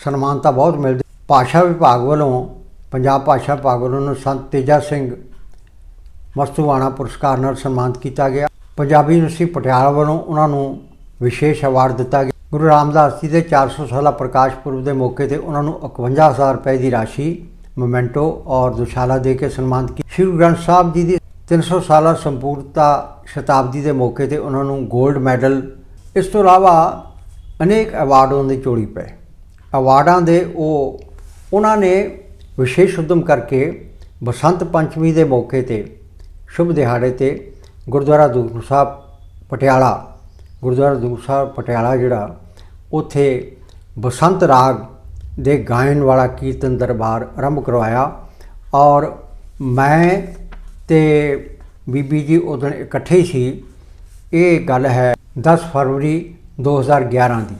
ਸਨਮਾਨਤਾ ਬਹੁਤ ਮਿਲਦੀ। ਭਾਸ਼ਾ ਵਿਭਾਗ ਵੱਲੋਂ, ਪੰਜਾਬ ਭਾਸ਼ਾ ਵਿਭਾਗ ਵੱਲੋਂ ਸੰਤ ਤੇਜਾ ਸਿੰਘ ਵਸਤੂਆਣਾ ਪੁਰਸਕਾਰ ਨਾਲ ਸਨਮਾਨਿਤ ਕੀਤਾ ਗਿਆ। ਪੰਜਾਬੀ ਯੂਨੀਵਰਸਿਟੀ ਪਟਿਆਲਾ ਵੱਲੋਂ ਉਹਨਾਂ ਨੂੰ ਵਿਸ਼ੇਸ਼ ਅਵਾਰਡ ਦਿੱਤਾ ਗਿਆ। ਗੁਰੂ ਰਾਮਦਾਸ ਜੀ ਦੇ 400 ਸਾਲਾ ਪ੍ਰਕਾਸ਼ ਪੁਰਬ ਦੇ ਮੌਕੇ ਤੇ ਉਹਨਾਂ ਨੂੰ 51000 ਰੁਪਏ ਦੀ ਰਾਸ਼ੀ ਮੋਮੈਂਟੋ ਔਰ ਦੁਸ਼ਾਲਾ ਦੇ ਕੇ ਸਨਮਾਨਿਤ ਕੀਤਾ ਸ਼੍ਰੀ ਗੁਰੂ ਗ੍ਰੰਥ ਸਾਹਿਬ ਜੀ ਦੀ 300 ਸਾਲਾ ਸੰਪੂਰਨਤਾ ਸ਼ਤਾਬਦੀ ਦੇ ਮੌਕੇ ਤੇ ਉਹਨਾਂ ਨੂੰ 골ਡ ਮੈਡਲ ਇਸ ਤੋਂ ਇਲਾਵਾ ਅਨੇਕ ਅਵਾਰਡ ਉਹਨਾਂ ਦੀ ਚੋੜੀ ਪਏ। ਅਵਾਰਡਾਂ ਦੇ ਉਹ, ਉਹਨਾਂ ਨੇ ਵਿਸ਼ੇਸ਼ ਉਦਮ ਕਰਕੇ ਬਸੰਤ ਪੰਚਮੀ ਦੇ ਮੌਕੇ ਤੇ ਸ਼ੁਭ ਦਿਹਾੜੇ ਤੇ ਗੁਰਦੁਆਰਾ ਦੂਰ ਸਾਹਿਬ ਪਟਿਆਲਾ, ਗੁਰਦੁਆਰਾ ਦੂਰ ਸਾਹਿਬ ਪਟਿਆਲਾ ਜਿਹੜਾ, ਉੱਥੇ ਬਸੰਤ ਰਾਗ ਦੇ ਗਾਇਨ ਵਾਲਾ ਕੀਰਤਨ ਦਰਬਾਰ ਆਰੰਭ ਕਰਵਾਇਆ ਔਰ ਮੈਂ ਤੇ ਬੀਬੀ ਜੀ ਉਦੋਂ ਇਕੱਠੇ ਹੀ ਸੀ। ਇਹ ਗੱਲ ਹੈ 10 ਫਰਵਰੀ 2011 ਦੀ।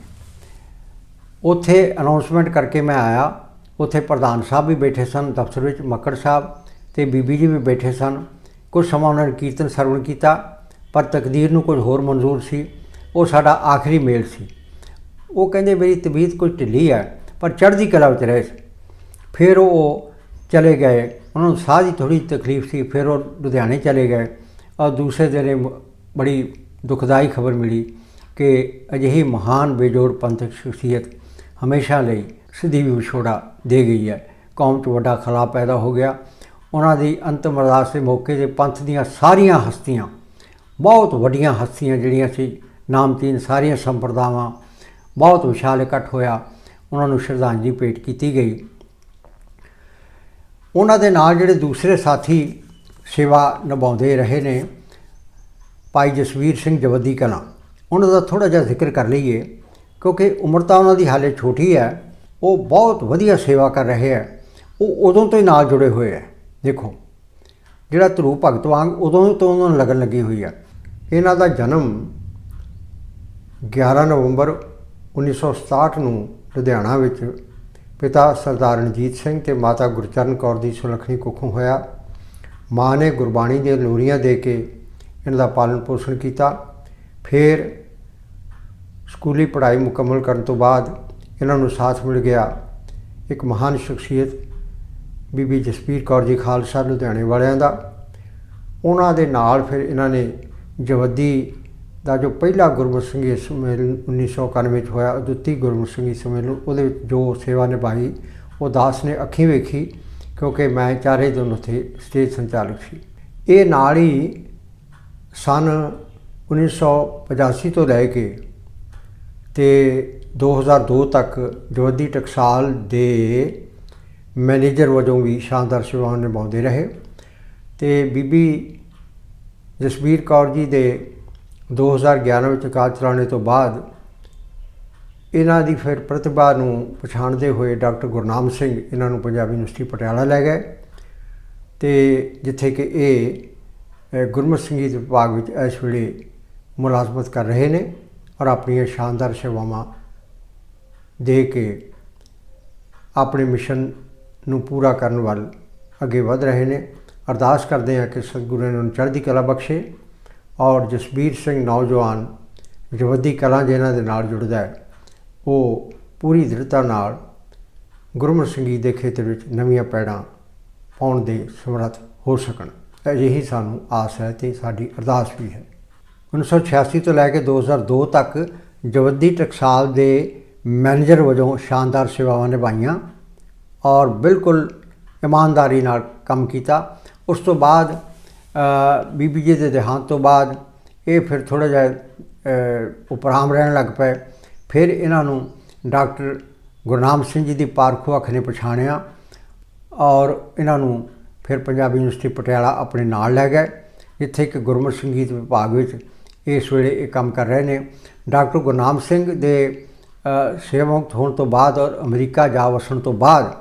ਉੱਥੇ ਅਨਾਉਂਸਮੈਂਟ ਕਰਕੇ ਮੈਂ ਆਇਆ। ਉੱਥੇ ਪ੍ਰਧਾਨ ਸਾਹਿਬ ਵੀ ਬੈਠੇ ਸਨ, ਦਫ਼ਤਰ ਵਿੱਚ ਮੱਕੜ ਸਾਹਿਬ ਤੇ ਬੀਬੀ ਜੀ ਵੀ ਬੈਠੇ ਸਨ। ਕੁਝ ਸਮਾਂ ਉਹਨਾਂ ਨੇ ਕੀਰਤਨ ਸਰਵਣ ਕੀਤਾ, ਪਰ ਤਕਦੀਰ ਨੂੰ ਕੁਝ ਹੋਰ ਮਨਜ਼ੂਰ ਸੀ। ਉਹ ਸਾਡਾ ਆਖਰੀ ਮੇਲ ਸੀ। ਉਹ ਕਹਿੰਦੇ, ਮੇਰੀ ਤਬੀਅਤ ਕੁਝ ਢਿੱਲੀ ਹੈ, ਪਰ ਚੜ੍ਹਦੀ ਕਲਾ ਵਿੱਚ ਰਹੇ ਸੀ। ਫਿਰ ਉਹ ਚਲੇ ਗਏ। ਉਹਨਾਂ ਨੂੰ ਸਾਹ ਦੀ ਥੋੜੀ ਤਕਲੀਫ ਸੀ। ਫਿਰ ਉਹ ਲੁਧਿਆਣੇ ਚਲੇ ਗਏ। ਔਰ ਦੂਸਰੇ ਦਿਨ ਇਹ ਬੜੀ ਦੁਖਦਾਈ ਖਬਰ ਮਿਲੀ ਕਿ ਅਜਿਹੀ ਮਹਾਨ ਬੇਜੋੜ ਪੰਥਕ ਸ਼ਖਸੀਅਤ ਹਮੇਸ਼ਾ ਲਈ ਸਿੱਧੀ ਵਿਛੋੜਾ ਦੇ ਗਈ ਹੈ। ਕੌਮ 'ਚ ਵੱਡਾ ਖਲਾ ਪੈਦਾ ਹੋ ਗਿਆ। ਉਹਨਾਂ ਦੀ ਅੰਤਮ ਅਰਦਾਸ ਦੇ ਮੌਕੇ ਤੇ ਪੰਥ ਦੀਆਂ ਸਾਰੀਆਂ ਹਸਤੀਆਂ, ਬਹੁਤ ਵੱਡੀਆਂ ਹਸਤੀਆਂ ਜਿਹੜੀਆਂ ਸੀ ਨਾਮਤੀਨ ਸਾਰੀਆਂ ਸੰਪਰਦਾਵਾਂ, ਬਹੁਤ ਵਿਸ਼ਾਲ ਇਕੱਠ ਹੋਇਆ, ਉਹਨਾਂ ਨੂੰ ਸ਼ਰਧਾਂਜਲੀ ਭੇਟ ਕੀਤੀ ਗਈ। ਉਹਨਾਂ ਦੇ ਨਾਲ ਜਿਹੜੇ ਦੂਸਰੇ ਸਾਥੀ ਸੇਵਾ ਨਿਭਾਉਂਦੇ ਰਹੇ ਨੇ, ਭਾਈ ਜਸਵੀਰ ਸਿੰਘ ਜਵਦੀ ਕਲਾਂ, ਉਹਨਾਂ ਦਾ ਥੋੜਾ ਜਿਹਾ ਜ਼ਿਕਰ ਕਰ ਲਈਏ, ਕਿਉਂਕਿ ਉਮਰ ਤਾਂ ਉਹਨਾਂ ਦੀ ਹਾਲੇ ਛੋਟੀ ਹੈ, ਉਹ ਬਹੁਤ ਵਧੀਆ ਸੇਵਾ ਕਰ ਰਹੇ ਹੈ, ਉਹ ਉਦੋਂ ਤੋਂ ਹੀ ਨਾਲ ਜੁੜੇ ਹੋਏ ਹੈ। ਦੇਖੋ, ਜਿਹੜਾ ਧਰੂ ਭਗਤ ਵਾਂਗ ਉਦੋਂ ਤੋਂ ਉਹਨਾਂ ਨੂੰ ਲੱਗਣ ਲੱਗੀ ਹੋਈ ਆ। ਇਹਨਾਂ ਦਾ ਜਨਮ 11 ਨਵੰਬਰ 1967 ਨੂੰ ਲੁਧਿਆਣਾ ਵਿੱਚ ਪਿਤਾ ਸਰਦਾਰ ਰਣਜੀਤ ਸਿੰਘ ਤੇ ਮਾਤਾ ਗੁਰਚਰਨ ਕੌਰ ਦੀ ਸੁਲੱਖਣੀ ਕੁੱਖੋਂ ਹੋਇਆ। ਮਾਂ ਨੇ ਗੁਰਬਾਣੀ ਦੀਆਂ ਲੋਰੀਆਂ ਦੇ ਕੇ ਇਹਨਾਂ ਦਾ ਪਾਲਣ ਪੋਸ਼ਣ ਕੀਤਾ। ਫਿਰ ਸਕੂਲੀ ਪੜ੍ਹਾਈ ਮੁਕੰਮਲ ਕਰਨ ਤੋਂ ਬਾਅਦ ਇਹਨਾਂ ਨੂੰ ਸਾਥ ਮਿਲ ਗਿਆ। ਇੱਕ ਮਹਾਨ ਸ਼ਖਸੀਅਤ ਬੀਬੀ ਜਸਪੀਰ ਕੌਰ ਜੀ ਖਾਲਸਾ ਲੁਧਿਆਣੇ ਵਾਲਿਆਂ ਦਾ। ਉਹਨਾਂ ਦੇ ਨਾਲ ਫਿਰ ਇਹਨਾਂ ਨੇ ਜਵੱਦੀ ਦਾ ਜੋ ਪਹਿਲਾ ਗੁਰਮੁਖ ਸੰਗੀਤ ਸੰਮੇਲਨ 1991 ਵਿੱਚ ਹੋਇਆ, ਅਦੁੱਤੀ ਗੁਰਮੁਖ ਸੰਗੀਤ ਸੰਮੇਲਨ, ਉਹਦੇ ਵਿੱਚ ਜੋ ਸੇਵਾ ਨਿਭਾਈ, ਉਹ ਦਾਸ ਨੇ ਅੱਖੀਂ ਵੇਖੀ, ਕਿਉਂਕਿ ਮੈਂ ਚਾਰੇ ਦਿਨ ਉੱਥੇ ਸਟੇਜ ਸੰਚਾਲਕ ਸੀ। ਇਹ ਨਾਲ ਹੀ ਸਨ 1985 ਤੋਂ ਲੈ ਕੇ ਤੇ 2002 ਤੱਕ ਜਵੱਦੀ ਟਕਸਾਲ ਦੇ ਮੈਨੇਜਰ ਵਜੋਂ ਵੀ ਸ਼ਾਨਦਾਰ ਸੇਵਾਵਾਂ ਨਿਭਾਉਂਦੇ ਰਹੇ ਤੇ ਬੀਬੀ ਜਸਬੀਰ ਕੌਰ ਜੀ ਦੇ 2011 ਵਿੱਚ ਕਾਜ ਚਲਾਉਣੇ ਤੋਂ ਬਾਅਦ ਇਹਨਾਂ ਦੀ ਫਿਰ ਪ੍ਰਤਿਭਾ ਨੂੰ ਪਛਾਣਦੇ ਹੋਏ ਡਾਕਟਰ ਗੁਰਨਾਮ ਸਿੰਘ ਇਹਨਾਂ ਨੂੰ ਪੰਜਾਬੀ ਯੂਨੀਵਰਸਿਟੀ ਪਟਿਆਲਾ ਲੈ ਗਏ ਤੇ ਜਿੱਥੇ ਕਿ ਇਹ ਅ, ਸੰਗੀਤ ਵਿਭਾਗ ਵਿੱਚ ਇਸ ਵੇਲੇ ਮੁਲਾਜ਼ਮਤ ਕਰ ਰਹੇ ਨੇ ਔਰ ਆਪਣੀਆਂ ਸ਼ਾਨਦਾਰ ਸੇਵਾਵਾਂ ਦੇ ਕੇ ਆਪਣੇ ਮਿਸ਼ਨ ਨੂੰ ਪੂਰਾ ਕਰਨ ਵੱਲ ਅੱਗੇ ਵਧ ਰਹੇ ਨੇ। ਅਰਦਾਸ ਕਰਦੇ ਹਾਂ ਕਿ ਸਤਿਗੁਰੂ ਇਹਨਾਂ ਨੂੰ ਚੜ੍ਹਦੀ ਕਲਾ ਬਖਸ਼ੇ ਔਰ ਜਸਬੀਰ ਸਿੰਘ ਨੌਜਵਾਨ ਜਵੱਦੀ ਕਲਾ ਜਿਹਨਾਂ ਦੇ ਨਾਲ ਜੁੜਦਾ ਹੈ, ਉਹ ਪੂਰੀ ਦ੍ਰਿੜਤਾ ਨਾਲ ਗੁਰਮਤਿ ਸੰਗੀਤ ਦੇ ਖੇਤਰ ਵਿੱਚ ਨਵੀਆਂ ਪੈੜਾਂ ਪਾਉਣ ਦੇ ਸਮਰੱਥ ਹੋ ਸਕਣ। ਅਜਿਹੀ ਸਾਨੂੰ ਆਸ ਹੈ ਤੇ ਸਾਡੀ ਅਰਦਾਸ ਵੀ ਹੈ। 1986 ਤੋਂ ਲੈ ਕੇ 2002 ਤੱਕ ਜਵੱਦੀ ਟਕਸਾਲ ਦੇ ਮੈਨੇਜਰ ਵਜੋਂ ਸ਼ਾਨਦਾਰ ਸੇਵਾਵਾਂ ਨਿਭਾਈਆਂ। ਔਰ ਬਿਲਕੁਲ ਇਮਾਨਦਾਰੀ ਨਾਲ ਕੰਮ ਕੀਤਾ। ਉਸ ਤੋਂ ਬਾਅਦ ਬੀਬੀ ਜੀ ਦੇ ਦੇਹਾਂਤ ਤੋਂ ਬਾਅਦ ਇਹ ਫਿਰ ਥੋੜਾ ਜਿਹਾ ਉਪਰਾਮ ਰਹਿਣ ਲੱਗ ਪਏ। ਫਿਰ ਇਹਨਾਂ ਨੂੰ ਡਾਕਟਰ ਗੁਰਨਾਮ ਸਿੰਘ ਜੀ ਦੀ ਪਾਰਖੋ ਅੱਖ ਨੇ ਪਛਾਣਿਆ ਔਰ ਇਹਨਾਂ ਨੂੰ ਫਿਰ ਪੰਜਾਬੀ ਯੂਨੀਵਰਸਿਟੀ ਪਟਿਆਲਾ ਆਪਣੇ ਨਾਲ ਲੈ ਗਏ ਜਿੱਥੇ ਕਿ ਗੁਰਮਤਿ ਸੰਗੀਤ ਵਿਭਾਗ ਵਿੱਚ ਇਸ ਵੇਲੇ ਇਹ ਕੰਮ ਕਰ ਰਹੇ ਨੇ। ਡਾਕਟਰ ਗੁਰਨਾਮ ਸਿੰਘ ਦੇ ਅ, ਸੇਵਾਮੁਕਤ ਹੋਣ ਤੋਂ ਬਾਅਦ ਔਰ ਅਮਰੀਕਾ ਜਾ ਵਸਣ ਤੋਂ ਬਾਅਦ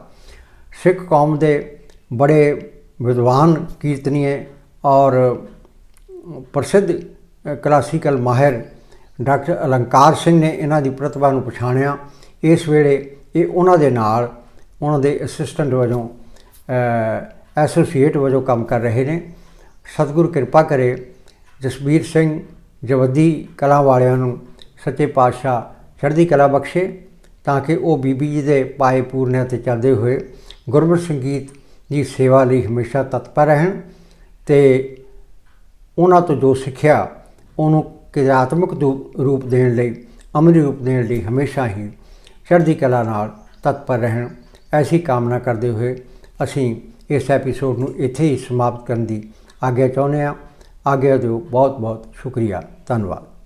ਸਿੱਖ ਕੌਮ ਦੇ ਬੜੇ ਵਿਦਵਾਨ ਕੀਰਤਨੀਏ ਔਰ ਪ੍ਰਸਿੱਧ ਕਲਾਸੀਕਲ ਮਾਹਿਰ ਡਾਕਟਰ ਅਲੰਕਾਰ ਸਿੰਘ ਨੇ ਇਹਨਾਂ ਦੀ ਪ੍ਰਤਿਭਾ ਨੂੰ ਪਛਾਣਿਆ। ਇਸ ਵੇਲੇ ਇਹ ਉਹਨਾਂ ਦੇ ਨਾਲ ਉਹਨਾਂ ਦੇ ਅਸਿਸਟੈਂਟ ਵਜੋਂ ਐਸੋਸੀਏਟ ਵਜੋਂ ਕੰਮ ਕਰ ਰਹੇ ਨੇ। ਸਤਿਗੁਰ ਕਿਰਪਾ ਕਰੇ ਜਸਬੀਰ ਸਿੰਘ ਜਵੱਦੀ ਕਲਾ ਵਾਲਿਆਂ ਨੂੰ ਸੱਚੇ ਪਾਤਸ਼ਾਹ ਚੜ੍ਹਦੀ ਕਲਾ ਬਖਸ਼ੇ ਤਾਂ ਕਿ ਉਹ ਬੀਬੀ ਜੀ ਦੇ ਪਾਏ ਪੂਰਨਿਆਂ ਤੇ ਚੱਲਦੇ ਹੋਏ ਗੁਰਮਤਿ ਸੰਗੀਤ ਦੀ ਸੇਵਾ ਲਈ ਹਮੇਸ਼ਾ ਤਤਪਰ ਰਹਿਣ ਤੇ ਉਹਨਾਂ ਤੋਂ ਜੋ ਸਿੱਖਿਆ ਉਹਨੂੰ ਕਿਰਿਆਤਮਕ ਦੂ- ਰੂਪ ਦੇਣ ਲਈ, ਅਮਲੀ ਰੂਪ ਦੇਣ ਲਈ ਹਮੇਸ਼ਾ ਹੀ ਚੜ੍ਹਦੀ ਕਲਾ ਨਾਲ ਤਤਪਰ ਰਹਿਣ। ਐਸੀ ਕਾਮਨਾ ਕਰਦੇ ਹੋਏ ਅਸੀਂ ਇਸ ਐਪੀਸੋਡ ਨੂੰ ਇੱਥੇ ਹੀ ਸਮਾਪਤ ਕਰਨ ਦੀ ਆਗਿਆ ਚਾਹੁੰਦੇ ਹਾਂ। ਆਗਿਆ ਦਿਓ ਬਹੁਤ ਬਹੁਤ ਸ਼ੁਕਰੀਆ। ਧੰਨਵਾਦ।